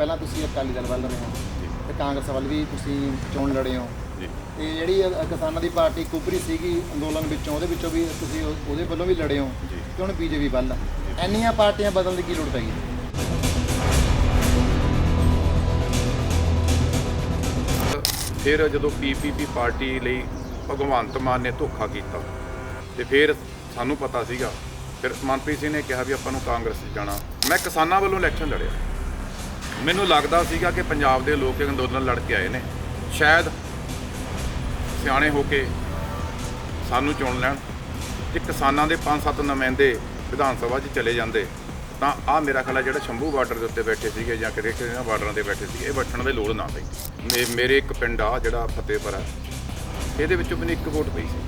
ਪਹਿਲਾਂ ਤੁਸੀਂ ਅਕਾਲੀ ਦਲ ਵੱਲ ਰਹੇ ਹੋ ਤੇ ਕਾਂਗਰਸ ਵੱਲ ਵੀ ਤੁਸੀਂ ਚੋਣ ਲੜੇ ਹੋ। ਜੀ। ਤੇ ਜਿਹੜੀ ਅ- ਕਿਸਾਨਾਂ ਦੀ ਪਾਰਟੀ ਕੁਬਰੀ ਸੀਗੀ ਅੰਦੋਲਨ ਵਿੱਚੋਂ ਉਹਦੇ ਵਿੱਚੋਂ ਵੀ ਤੁਸੀਂ ਉਹ- ਉਹਦੇ ਵੱਲੋਂ ਵੀ ਲੜੇ ਹੋ। ਤੇ ਹੁਣ ਬੀਜੇਪੀ ਵੱਲ। ਇੰਨੀਆਂ ਪਾਰਟੀਆਂ ਬਦਲਣ ਦੀ ਕੀ ਲੋੜ ਪੈ ਗਈ? ਫਿਰ ਜਦੋਂ ਪੀਪੀਪੀ ਪਾਰਟੀ ਲਈ ਭਗਵੰਤ ਮਾਨ ਨੇ ਧੋਖਾ ਕੀਤਾ ਤੇ ਫਿਰ ਸਾਨੂੰ ਪਤਾ ਸੀਗਾ ਫਿਰ ਮਨਪ੍ਰੀਤ ਸਿੰਘ ਨੇ ਕਿਹਾ ਵੀ ਆਪਾਂ ਨੂੰ ਕਾਂਗਰਸ 'ਚ ਜਾਣਾ। ਮੈਂ ਕਿਸਾਨਾਂ ਵੱਲੋਂ ਇਲੈਕਸ਼ਨ ਲੜਿਆ। ਮੈਨੂੰ ਲੱਗਦਾ ਸੀਗਾ ਕਿ ਪੰਜਾਬ ਦੇ ਲੋਕ ਇਹ ਅੰਦੋਲਨ ਲੜ ਕੇ ਆਏ ਨੇ। ਸ਼ਾਇਦ ਸਿਆਣੇ ਹੋ ਕੇ ਸਾਨੂੰ ਚੁਣ ਲੈਣ ਜੇ ਕਿਸਾਨਾਂ ਦੇ 5-7 ਨੁਮਾਇੰਦੇ ਵਿਧਾਨ ਸਭਾ 'ਚ ਚਲੇ ਜਾਂਦੇ, ਤਾਂ ਆ ਮੇਰਾ ਖਿਆਲ ਆ ਜਿਹੜਾ ਸ਼ੰਭੂ ਬਾਰਡਰ ਦੇ ਉੱਤੇ ਬੈਠੇ ਸੀਗੇ ਜਾਂ ਕਿਹੜੇ ਕਿਹੜੇ ਬਾਰਡਰਾਂ ਤੇ ਬੈਠੇ ਸੀਗੇ, ਇਹ ਬੈਠਣ ਦੀ ਲੋੜ ਨਾ ਪਈ। ਮੇ- ਮੇਰੇ ਇੱਕ ਪਿੰਡ ਆ ਜਿਹੜਾ ਫਤਿਹਪੁਰ ਹੈ ਇਹਦੇ ਵਿੱਚੋਂ ਮੈਨੂੰ ਇੱਕ ਵੋਟ ਪਈ ਸੀ।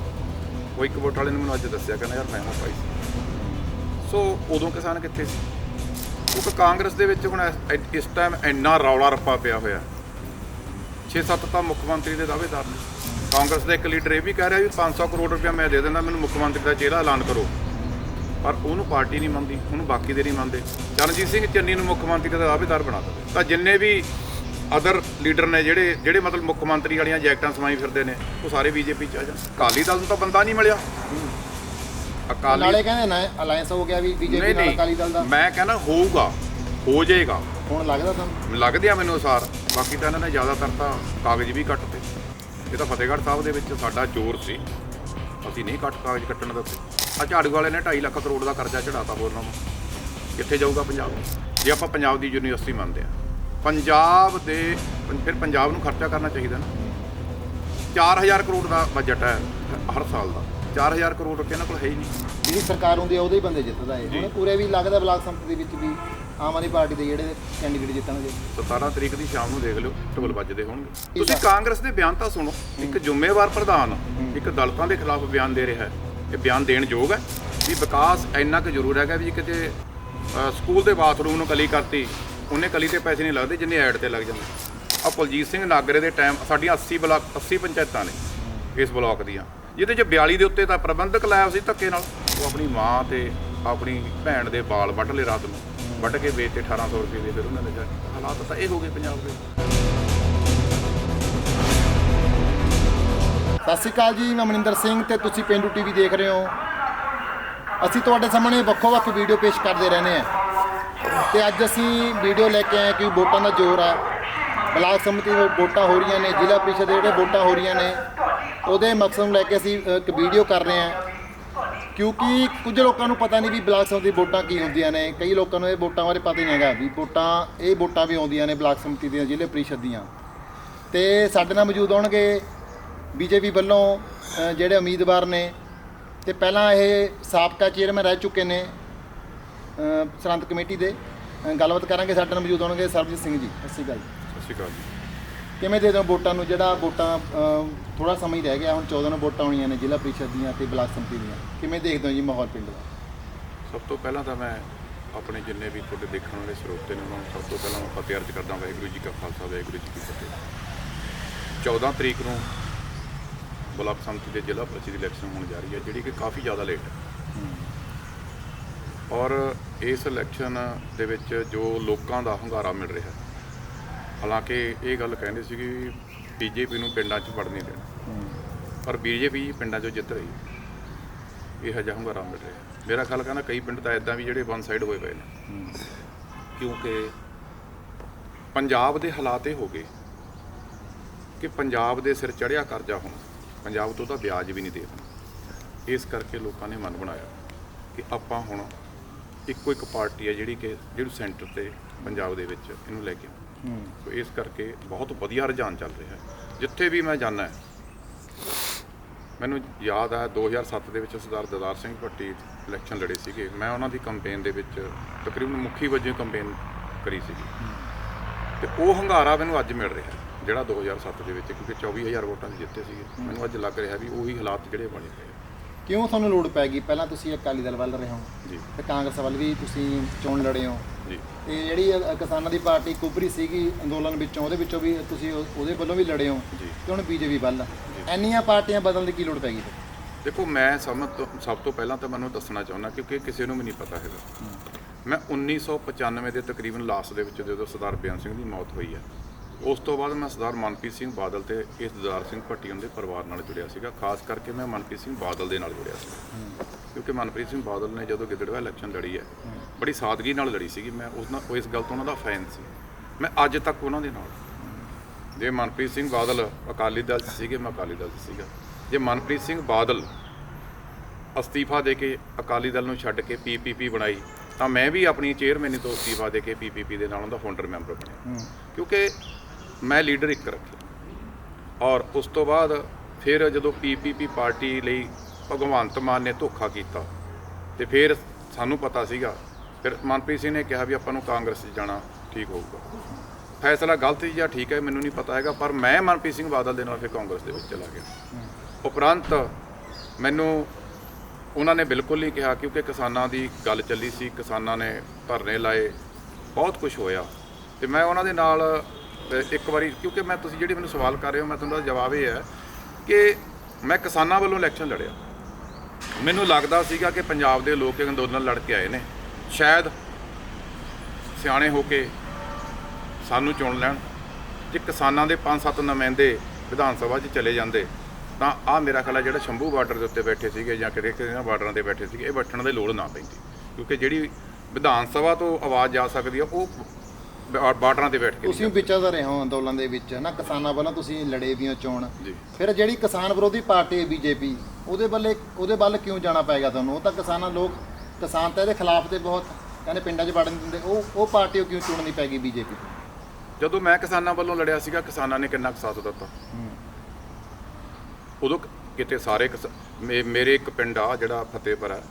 ਉਹ ਇੱਕ ਵੋਟ ਵਾਲੇ ਨੇ ਮੈਨੂੰ ਅੱਜ ਦੱਸਿਆ, ਕਹਿੰਦਾ ਯਾਰ ਮੈਂ ਨਾ ਪਾਈ ਸੀ। ਸੋ ਉਦੋਂ ਕਿਸਾਨ ਕਿੱਥੇ ਸੀ? ਕਿਉਂਕਿ ਕਾਂਗਰਸ ਦੇ ਵਿੱਚ ਹੁਣ ਇਸ- ਇਸ ਟਾਈਮ ਇੰਨਾ ਰੌਲਾ ਰੱਪਾ ਪਿਆ ਹੋਇਆ। 6-7 ਤਾਂ ਮੁੱਖ ਮੰਤਰੀ ਦੇ ਦਾਅਵੇਦਾਰ ਨੇ ਕਾਂਗਰਸ ਦਾ ਇੱਕ ਲੀਡਰ ਇਹ ਵੀ ਕਹਿ ਰਿਹਾ ਵੀ 500 ਕਰੋੜ ਰੁਪਇਆ ਮੈਂ ਦੇ ਦਿੰਦਾ, ਮੈਨੂੰ ਮੁੱਖ ਮੰਤਰੀ ਦਾ ਚਿਹਰਾ ਐਲਾਨ ਕਰੋ। ਪਰ ਉਹਨੂੰ ਪਾਰਟੀ ਨਹੀਂ ਮੰਨਦੀ, ਉਹਨੂੰ ਬਾਕੀ ਦੇ ਨਹੀਂ ਮੰਨਦੇ। ਚਰਨਜੀਤ ਸਿੰਘ ਚੰਨੀ ਨੂੰ ਮੁੱਖ ਮੰਤਰੀ ਦਾ ਦਾਅਵੇਦਾਰ ਬਣਾ ਦਿੱਤਾ ਤਾਂ ਜਿੰਨੇ ਵੀ ਅਦਰ ਲੀਡਰ ਨੇ ਜਿਹੜੇ ਜਿਹੜੇ ਮਤਲਬ ਮੁੱਖ ਮੰਤਰੀ ਵਾਲੀਆਂ ਜੈਕਟਾਂ ਸਮਾਈ ਫਿਰਦੇ ਨੇ, ਉਹ ਸਾਰੇ ਬੀਜੇਪੀ ਚ ਆ ਜਾਣ। ਅਕਾਲੀ ਦਲ ਨੂੰ ਤਾਂ ਬੰਦਾ ਨਹੀਂ ਮਿਲਿਆ। ਅਕਾਲੀ ਨਾਲੇ ਕਹਿੰਦੇ ਨਾ ਅਲਾਈਅੰਸ ਹੋ ਗਿਆ ਵੀ ਬੀਜੇਪੀ ਨਾਲ ਅਕਾਲੀ ਦਲ ਦਾ। ਮੈਂ ਕਹਿੰਦਾ ਹੋਊਗਾ ਹੋ ਜਾਏਗਾ। ਹੁਣ ਲੱਗਦਾ ਤੁਹਾਨੂੰ? ਲੱਗਦੇ ਆ ਮੈਨੂੰ ਅਸਾਰ ਬਾਕੀ ਤਾਂ ਇਹਨਾਂ ਨੇ ਜ਼ਿਆਦਾਤਰ ਤਾਂ ਕਾਗਜ਼ ਵੀ ਕੱਟਤੇ ਇਹ ਤਾਂ ਫਤਿਹਗੜ੍ਹ ਸਾਹਿਬ ਦੇ ਵਿੱਚ ਸਾਡਾ ਜ਼ੋਰ ਸੀ। ਅਸੀਂ ਨਹੀਂ ਕੱਟ ਕਾਗਜ਼ ਕੱਟਣ ਦਿੱਤੇ। ਆ ਝਾੜੂ ਵਾਲੇ ਨੇ 2.5 ਲੱਖ ਕਰੋੜ ਦਾ ਕਰਜ਼ਾ ਚੜਾਤਾ ਹੋਰਨਾਂ ਨੂੰ ਕਿੱਥੇ ਜਾਊਗਾ ਪੰਜਾਬ? ਜੇ ਆਪਾਂ ਪੰਜਾਬ ਦੀ ਯੂਨੀਵਰਸਿਟੀ ਮੰਨਦੇ ਆ। ਪੰਜਾਬ ਦੇ ਫਿਰ ਪੰਜਾਬ ਨੂੰ ਖਰਚਾ ਕਰਨਾ ਚਾਹੀਦਾ ਨਾ। 4000 ਕਰੋੜ ਦਾ ਬਜਟ ਹੈ ਹਰ ਸਾਲ ਦਾ। 4000 ਕਰੋੜ ਰੁਪਏ ਇਹਨਾਂ ਕੋਲ ਹੈ ਹੀ ਨਹੀਂ। ਜਿਹੜੀ ਸਰਕਾਰ ਹੁੰਦੀ ਆ ਉਹਦੇ ਹੀ ਬੰਦੇ ਜਿੱਤਦਾ ਹੈ। ਹੁਣ ਪੂਰੇ ਵੀ ਲੱਗਦਾ ਬਲਾਕ ਸੰਮਤੀ ਦੇ ਵਿੱਚ ਵੀ ਆਮ ਆਦਮੀ ਪਾਰਟੀ ਦੇ ਜਿਹੜੇ ਕੈਂਡੀਡੇਟ ਜਿੱਤਣਗੇ। 17 ਤਰੀਕ ਦੀ ਸ਼ਾਮ ਨੂੰ ਦੇਖ ਲਿਓ ਢੋਲ ਵੱਜਦੇ ਹੋਣਗੇ। ਤੁਸੀਂ ਕਾਂਗਰਸ ਦੇ ਬਿਆਨ ਤਾਂ ਸੁਣੋ। ਇੱਕ ਜ਼ਿੰਮੇਵਾਰ ਪ੍ਰਧਾਨ ਇੱਕ ਦਲਤਾਂ ਦੇ ਖਿਲਾਫ ਬਿਆਨ ਦੇ ਰਿਹਾ ਹੈ। ਇਹ ਬਿਆਨ ਦੇਣ ਯੋਗ ਹੈ ਵੀ ਵਿਕਾਸ ਇੰਨਾ ਕੁ ਜ਼ਰੂਰ ਹੈਗਾ ਵੀ ਕਿਤੇ ਅ, ਸਕੂਲ ਦੇ ਬਾਥਰੂਮ ਨੂੰ ਕਲੀ ਕਰਤੀ ਉਹਨੇ ਕਲੀ ਤੇ ਪੈਸੇ ਨਹੀਂ ਲੱਗਦੇ ਜਿੰਨੇ ਐਡ ਤੇ ਲੱਗ ਜਾਂਦੇ। ਆ ਕੁਲਜੀਤ ਸਿੰਘ ਨਾਗਰੇ ਦੇ ਟਾਈਮ ਸਾਡੀਆਂ 80 ਬਲਾਕ 80 ਪੰਚਾਇਤਾਂ ਨੇ ਇਸ ਬਲਾਕ ਦੀਆਂ। ਜਿਹਦੇ ਚ 42 ਦੇ ਉੱਤੇ ਤਾਂ ਪ੍ਰਬੰਧਕ ਲਾਇਆ ਸੀ ਧੱਕੇ ਨਾਲ। ਉਹ ਆਪਣੀ ਮਾਂ ਤੇ ਆਪਣੀ ਭੈਣ ਦੇ ਵਾਲ ਵੱਢ ਲਏ ਰਾਤ ਨੂੰ। ਵੱਢ ਕੇ ਵੇਚ ਤੇ 1800 ਰੁਪਏ ਦੇ ਫਿਰ ਉਹਨਾਂ ਨੇ ਜਾ ਹਾਲਾਤ ਤਾਂ ਇਹ ਹੋ ਗਏ ਪੰਜਾਬ ਦੇ। ਸਤਿ ਸ਼੍ਰੀ ਅਕਾਲ ਜੀ, ਮੈਂ ਮਨਿੰਦਰ ਸਿੰਘ ਤੇ ਤੁਸੀਂ ਪਿੰਡੂ ਟੀਵੀ ਦੇਖ ਰਹੇ ਹੋ। ਅਸੀਂ ਤੁਹਾਡੇ ਸਾਹਮਣੇ ਵੱਖੋ-ਵੱਖ ਵੀਡੀਓ ਪੇਸ਼ ਕਰਦੇ ਰਹਿੰਦੇ ਹਾਂ। ਤੇ ਅੱਜ ਅਸੀਂ ਵੀਡੀਓ ਲੈ ਕੇ ਆਏ ਕਿ ਵੋਟਾਂ ਦਾ ਜ਼ੋਰ ਆ। ਬਲਾਕ ਸਮਿਤੀ ਵੋਟਾਂ ਹੋ ਰਹੀਆਂ ਨੇ, ਜ਼ਿਲ੍ਹਾ ਪ੍ਰੀਸ਼ਦ ਦੇ ਜਿਹੜੇ ਵੋਟਾਂ ਹੋ ਰਹੀਆਂ ਨੇ ਉਹਦੇ ਮਕਸਦ ਨੂੰ ਲੈ ਕੇ ਅਸੀਂ ਇੱਕ ਵੀਡੀਓ ਕਰ ਰਹੇ ਹਾਂ। ਕਿਉਂਕਿ ਕੁਝ ਲੋਕਾਂ ਨੂੰ ਪਤਾ ਨਹੀਂ ਵੀ ਬਲਾਕ ਸਮਿਤੀ ਦੀ ਵੋਟਾਂ ਕੀ ਹੁੰਦੀਆਂ ਨੇ। ਕਈ ਲੋਕਾਂ ਨੂੰ ਇਹ ਵੋਟਾਂ ਬਾਰੇ ਪਤਾ ਹੀ ਨਹੀਂ ਹੈਗਾ ਵੀ ਵੋਟਾਂ ਇਹ ਵੋਟਾਂ ਵੀ ਆਉਂਦੀਆਂ ਨੇ ਬਲਾਕ ਸਮਿਤੀ ਦੀਆਂ ਜ਼ਿਲ੍ਹੇ ਪ੍ਰੀਸ਼ਦ ਦੀਆਂ। ਤੇ ਸਾਡੇ ਨਾਲ ਮੌਜੂਦ ਹੋਣਗੇ ਬੀਜੇਪੀ ਵੱਲੋਂ ਜਿਹੜੇ ਉਮੀਦਵਾਰ ਨੇ। ਤੇ ਪਹਿਲਾਂ ਇਹ ਸਾਬਕਾ ਚੇਅਰਮੈਨ ਰਹਿ ਚੁੱਕੇ ਨੇ ਅ, ਸਰਹੰਦ ਕਮੇਟੀ ਦੇ। ਗੱਲਬਾਤ ਕਰਾਂਗੇ। ਸਾਡੇ ਨਾਲ ਮੌਜੂਦ ਹੋਣਗੇ ਸਰਬਜੀਤ ਸਿੰਘ ਜੀ। ਸਤਿ ਸ਼੍ਰੀ ਅਕਾਲ ਜੀ। ਸਤਿ ਸ਼੍ਰੀ ਅਕਾਲ ਜੀ। ਕਿਵੇਂ ਦੇ ਦਿਓ ਵੋਟਾਂ ਨੂੰ? ਜਿਹੜਾ ਵੋਟਾਂ ਥੋੜਾ ਸਮਾਂ ਹੀ ਰਹਿ ਗਿਆ ਹੁਣ 14 ਨੂੰ ਵੋਟਾਂ ਆਉਣੀਆਂ ਨੇ ਜ਼ਿਲ੍ਹਾ ਪ੍ਰੀਸ਼ਦ ਦੀਆਂ ਤੇ ਬਲਾਕ ਸੰਮਤੀ ਦੀਆਂ। ਕਿਵੇਂ ਦੇਖਦੇ ਹੋ ਜੀ ਮਾਹੌਲ ਪਿੰਡ ਦਾ? ਸਭ ਤੋਂ ਪਹਿਲਾਂ ਤਾਂ ਮੈਂ ਆਪਣੇ ਜਿੰਨੇ ਵੀ ਤੁਹਾਡੇ ਦੇਖਣ ਵਾਲੇ ਸਰੋਤੇ ਨੇ ਉਹਨਾਂ ਨੂੰ ਸਭ ਤੋਂ ਪਹਿਲਾਂ ਮੈਂ ਫਤਿਹ ਅਰਜ਼ ਕਰਦਾ ਵਾਹਿਗੁਰੂ ਜੀ ਕਾ ਖਾਲਸਾ ਵਾਹਿਗੁਰੂ ਜੀ ਕੀ ਫਤਿਹ। 14 ਤਰੀਕ ਨੂੰ ਬਲਾਕ ਸੰਮਤੀ ਦੇ ਜ਼ਿਲ੍ਹਾ ਪ੍ਰੀਸ਼ਦ ਇਲੈਕਸ਼ਨ ਹੋਣ ਜਾ ਰਹੀ ਹੈ ਜਿਹੜੀ ਕਿ ਕਾਫੀ ਜ਼ਿਆਦਾ ਲੇਟ ਹੈ। ਔਰ ਇਸ ਇਲੈਕਸ਼ਨ ਦੇ ਵਿੱਚ ਜੋ ਲੋਕਾਂ ਦਾ ਹੰਗਾਰਾ ਮਿਲ ਰਿਹਾ ਹੈ ਹਾਲਾਂਕਿ ਇਹ ਗੱਲ ਕਹਿੰਦੇ ਸੀ ਕਿ ਬੀਜੇਪੀ ਨੂੰ ਪਿੰਡਾਂ 'ਚ ਵੜ ਨਹੀਂ ਦੇਣਾ। ਪਰ ਬੀਜੇਪੀ ਪਿੰਡਾਂ 'ਚੋਂ ਜਿੱਤ ਰਹੀ ਇਹ ਹਜਾ ਹੰਗਾਰਾ ਮਿਲ ਰਿਹਾ ਮੇਰਾ ਖਿਆਲ ਕਹਿੰਦਾ ਕਈ ਪਿੰਡ ਤਾਂ ਇਦਾਂ ਵੀ ਜਿਹੜੇ ਵਨ ਸਾਈਡ ਹੋਏ ਪਏ ਨੇ। ਕਿਉਂਕਿ ਪੰਜਾਬ ਦੇ ਹਾਲਾਤ ਇਹ ਹੋ ਗਏ ਕਿ ਪੰਜਾਬ ਦੇ ਸਿਰ ਚੜਿਆ ਕਰਜ਼ਾ ਹੁਣ ਪੰਜਾਬ ਤੋਂ ਤਾਂ ਵਿਆਜ ਵੀ ਨਹੀਂ ਦੇ ਦੇਣਾ। ਇਸ ਕਰਕੇ ਲੋਕਾਂ ਨੇ ਮਨ ਬਣਾਇਆ ਕਿ ਆਪਾਂ ਹੁਣ ਇੱਕੋ ਇੱਕ ਪਾਰਟੀ ਹੈ ਜਿਹੜੀ ਕਿ, ਜਿਹੜੀ ਸੈਂਟਰ ਤੇ ਪੰਜਾਬ ਦੇ ਵਿੱਚ ਇਹਨੂੰ ਲੈ ਕੇ ਸੋ ਇਸ ਕਰਕੇ ਬਹੁਤ ਵਧੀਆ ਰੁਝਾਨ ਚੱਲ ਰਿਹਾ ਜਿੱਥੇ ਵੀ ਮੈਂ ਜਾਂਦਾ ਮੈਨੂੰ ਯਾਦ ਹੈ 2007 ਦੇ ਵਿੱਚ ਸਰਦਾਰ ਦਦਾਰ ਸਿੰਘ ਭੱਟੀ ਇਲੈਕਸ਼ਨ ਲੜੇ ਸੀਗੇ। ਮੈਂ ਉਹਨਾਂ ਦੀ ਕੈਂਪੇਨ ਦੇ ਵਿੱਚ ਤਕਰੀਬਨ ਮੁਖੀ ਵਜੋਂ ਕੈਂਪੇਨ ਕਰੀ ਸੀਗੀ। ਤੇ ਉਹ ਹੰਗਾਰਾ ਮੈਨੂੰ ਅੱਜ ਮਿਲ ਰਿਹਾ ਜਿਹੜਾ 2007 ਦੇ ਵਿੱਚ, ਕਿਉਂਕਿ 24000 ਵੋਟਾਂ 'ਚ ਜਿੱਤੇ ਸੀਗੇ। ਮੈਨੂੰ ਅੱਜ ਲੱਗ ਰਿਹਾ ਵੀ ਉਹੀ ਹਾਲਾਤ ਜਿਹੜੇ ਬਣੇ ਪਏ ਕਿਉਂ ਤੁਹਾਨੂੰ ਲੋੜ ਪੈ ਗਈ? ਪਹਿਲਾਂ ਤੁਸੀਂ ਅਕਾਲੀ ਦਲ ਵੱਲ ਰਹੇ ਹੋ। ਜੀ। ਤੇ ਕਾਂਗਰਸ ਵੱਲ ਵੀ ਤੁਸੀਂ ਚੋਣ ਲੜੇ ਹੋ। ਜੀ। ਤੇ ਜਿਹੜੀ ਅ, ਕਿਸਾਨਾਂ ਦੀ ਪਾਰਟੀ ਕੁਬਰੀ ਸੀਗੀ ਅੰਦੋਲਨ ਵਿੱਚੋਂ ਉਹਦੇ ਵਿੱਚੋਂ ਵੀ ਤੁਸੀਂ ਉਹ- ਉਹਦੇ ਵੱਲੋਂ ਵੀ ਲੜੇ ਹੋ। ਜੀ। ਤੇ ਹੁਣ ਬੀਜੇਪੀ ਵੱਲ। ਇੰਨੀਆਂ ਪਾਰਟੀਆਂ ਬਦਲਣ ਦੀ ਕੀ ਲੋੜ ਪੈ ਗਈ? ਦੇਖੋ ਮੈਂ ਸਮਝ ਤੋਂ ਸਭ ਤੋਂ ਪਹਿਲਾਂ ਤਾਂ ਮੈਨੂੰ ਦੱਸਣਾ ਚਾਹੁੰਦਾ ਕਿਉਂਕਿ ਕਿਸੇ ਨੂੰ ਵੀ ਨਹੀਂ ਪਤਾ ਹੈਗਾ। ਮੈਂ 1995 ਦੇ ਤਕਰੀਬਨ ਲਾਸਟ ਦੇ ਵਿੱਚ ਜਦੋਂ ਸਰਦਾਰ ਬੇਅੰਤ ਸਿੰਘ ਦੀ ਮੌਤ ਹੋਈ ਹੈ ਉਸ ਤੋਂ ਬਾਅਦ ਮੈਂ ਸਰਦਾਰ ਮਨਪ੍ਰੀਤ ਸਿੰਘ ਬਾਦਲ ਤੇ ਇਸ ਦਦਾਰ ਸਿੰਘ ਭੱਟੀਆਂ ਦੇ ਪਰਿਵਾਰ ਨਾਲ ਜੁੜਿਆ ਸੀਗਾ। ਖਾਸ ਕਰਕੇ ਮੈਂ ਮਨਪ੍ਰੀਤ ਸਿੰਘ ਬਾਦਲ ਦੇ ਨਾਲ ਜੁੜਿਆ ਸੀ ਕਿਉਂਕਿ ਮਨਪ੍ਰੀਤ ਸਿੰਘ ਬਾਦਲ ਨੇ ਜਦੋਂ ਗਿੱਦੜਵਾ ਇਲੈਕਸ਼ਨ ਲੜੀ ਹੈ ਬੜੀ ਸਾਦਗੀ ਨਾਲ ਲੜੀ ਸੀਗੀ। ਮੈਂ ਉਸ ਨਾਲ ਇਸ ਗੱਲ ਤੋਂ ਉਹਨਾਂ ਦਾ ਫੈਨ ਸੀ। ਮੈਂ ਅੱਜ ਤੱਕ ਉਹਨਾਂ ਦੇ ਨਾਲ। ਜੇ ਮਨਪ੍ਰੀਤ ਸਿੰਘ ਬਾਦਲ ਅਕਾਲੀ ਦਲ 'ਚ ਸੀਗੇ ਮੈਂ ਅਕਾਲੀ ਦਲ 'ਚ ਸੀਗਾ। ਜੇ ਮਨਪ੍ਰੀਤ ਸਿੰਘ ਬਾਦਲ ਅਸਤੀਫਾ ਦੇ ਕੇ ਅਕਾਲੀ ਦਲ ਨੂੰ ਛੱਡ ਕੇ ਪੀਪੀਪੀ ਬਣਾਈ ਤਾਂ ਮੈਂ ਵੀ ਆਪਣੀ ਚੇਅਰਮੈਨੀ ਤੋਂ ਅਸਤੀਫਾ ਦੇ ਕੇ ਪੀਪੀਪੀ ਦੇ ਨਾਲ ਉਹਦਾ ਫਾਊਂਡਰ ਮੈਂਬਰ ਬਣਿਆ। ਕਿਉਂਕਿ ਮੈਂ ਲੀਡਰ ਇੱਕ ਰੱਖਿਆ। ਔਰ ਉਸ ਤੋਂ ਬਾਅਦ ਫਿਰ ਜਦੋਂ ਪੀਪੀਪੀ ਪਾਰਟੀ ਲਈ ਭਗਵੰਤ ਮਾਨ ਨੇ ਧੋਖਾ ਕੀਤਾ, ਤੇ ਫਿਰ ਸਾਨੂੰ ਪਤਾ ਸੀਗਾ, ਫਿਰ ਮਨਪ੍ਰੀਤ ਸਿੰਘ ਨੇ ਕਿਹਾ ਵੀ ਆਪਾਂ ਨੂੰ ਕਾਂਗਰਸ 'ਚ ਜਾਣਾ ਠੀਕ ਹੋਊਗਾ। ਫੈਸਲਾ ਗਲਤ ਜਾਂ ਠੀਕ ਹੈ, ਮੈਨੂੰ ਨਹੀਂ ਪਤਾ ਹੈਗਾ, ਪਰ ਮੈਂ ਮਨਪ੍ਰੀਤ ਸਿੰਘ ਬਾਦਲ ਦੇ ਨਾਲ ਫਿਰ ਕਾਂਗਰਸ ਦੇ ਵਿੱਚ ਚਲਾ ਗਿਆ। ਉਪਰੰਤ ਮੈਨੂੰ ਉਹਨਾਂ ਨੇ ਬਿਲਕੁਲ ਨਹੀਂ ਕਿਹਾ, ਕਿਉਂਕਿ ਕਿਸਾਨਾਂ ਦੀ ਗੱਲ ਚੱਲੀ ਸੀ, ਕਿਸਾਨਾਂ ਨੇ ਧਰਨੇ ਲਾਏ, ਬਹੁਤ ਕੁਝ ਹੋਇਆ। ਤੇ ਮੈਂ ਉਹਨਾਂ ਦੇ ਨਾਲ ਇੱਕ ਵਾਰੀ, ਕਿਉਂਕਿ ਮੈਂ ਤੁਸੀਂ ਜਿਹੜੀ ਮੈਨੂੰ ਸਵਾਲ ਕਰ ਰਹੇ ਹੋ, ਮੈਂ ਤੁਹਾਨੂੰ ਦਾ ਜਵਾਬ ਇਹ ਹੈ ਕਿ ਮੈਂ ਕਿਸਾਨਾਂ ਵੱਲੋਂ ਇਲੈਕਸ਼ਨ ਲੜਿਆ। ਮੈਨੂੰ ਲੱਗਦਾ ਸੀਗਾ ਕਿ ਪੰਜਾਬ ਦੇ ਲੋਕ ਅੰਦੋਲਨ ਲੜ ਕੇ ਆਏ ਨੇ। ਸ਼ਾਇਦ ਸਿਆਣੇ ਹੋ ਕੇ ਸਾਨੂੰ ਚੁਣ ਲੈਣ। ਜੇ ਕਿਸਾਨਾਂ ਦੇ 5-7 ਨੁਮਾਇੰਦੇ ਵਿਧਾਨ ਸਭਾ 'ਚ ਚਲੇ ਜਾਂਦੇ, ਤਾਂ ਆ ਮੇਰਾ ਖਿਆਲ ਜਿਹੜਾ ਸ਼ੰਭੂ ਬਾਰਡਰ ਦੇ ਉੱਤੇ ਬੈਠੇ ਸੀਗੇ ਜਾਂ ਕਿਤੇ ਕਿਸੇ ਨਾ ਬਾਰਡਰਾਂ ਤੇ ਬੈਠੇ ਸੀਗੇ, ਇਹ ਬੈਠਣ ਦੀ ਲੋੜ ਨਾ ਪੈਂਦੀ। ਕਿਉਂਕਿ ਜਿਹੜੀ ਵਿਧਾਨ ਸਭਾ ਤੋਂ ਆਵਾਜ਼ ਜਾ ਸਕਦੀ ਆ, ਉਹ ਬਾਰਡਰਾਂ ਤੇ ਬੈਠ ਕੇ ਤੁਸੀਂ ਵਿਚਰਦੇ ਰਹੇ ਹੋ ਅੰਦੋਲਨ ਦੇ ਵਿੱਚ ਨਾ ਕਿਸਾਨਾਂ ਵੱਲੋਂ ਤੁਸੀਂ ਲੜੇ ਵੀ ਹੋ ਚੋਣ। ਫਿਰ ਜਿਹੜੀ ਕਿਸਾਨ ਵਿਰੋਧੀ ਪਾਰਟੀ ਹੈ ਬੀਜੇਪੀ ਉਹਦੇ ਵੱਲੇ ਉਹਦੇ ਵੱਲ ਕਿਉਂ ਜਾਣਾ ਪਏਗਾ ਤੁਹਾਨੂੰ? ਉਹ ਤਾਂ ਕਿਸਾਨਾਂ ਲੋਕ ਕਿਸਾਨ ਤਾਂ ਇਹਦੇ ਖਿਲਾਫ ਤੇ ਬਹੁਤ ਕਹਿੰਦੇ ਪਿੰਡਾਂ 'ਚ ਵੜਨ ਦਿੰਦੇ। ਉਹ ਉਹ ਪਾਰਟੀ ਉਹ ਕਿਉਂ ਚੁਣਨੀ ਪੈਗੀ ਬੀਜੇਪੀ ਜਦੋਂ ਮੈਂ ਕਿਸਾਨਾਂ ਵੱਲੋਂ ਲੜਿਆ ਸੀਗਾ ਕਿਸਾਨਾਂ ਨੇ ਕਿੰਨਾ ਸਾਥ ਦਿੱਤਾ। ਉਦੋਂ ਕਿਤੇ ਸਾਰੇ ਮੇਰੇ ਇੱਕ ਪਿੰਡ ਆ ਜਿਹੜਾ ਫਤਿਹਪੁਰ ਹੈ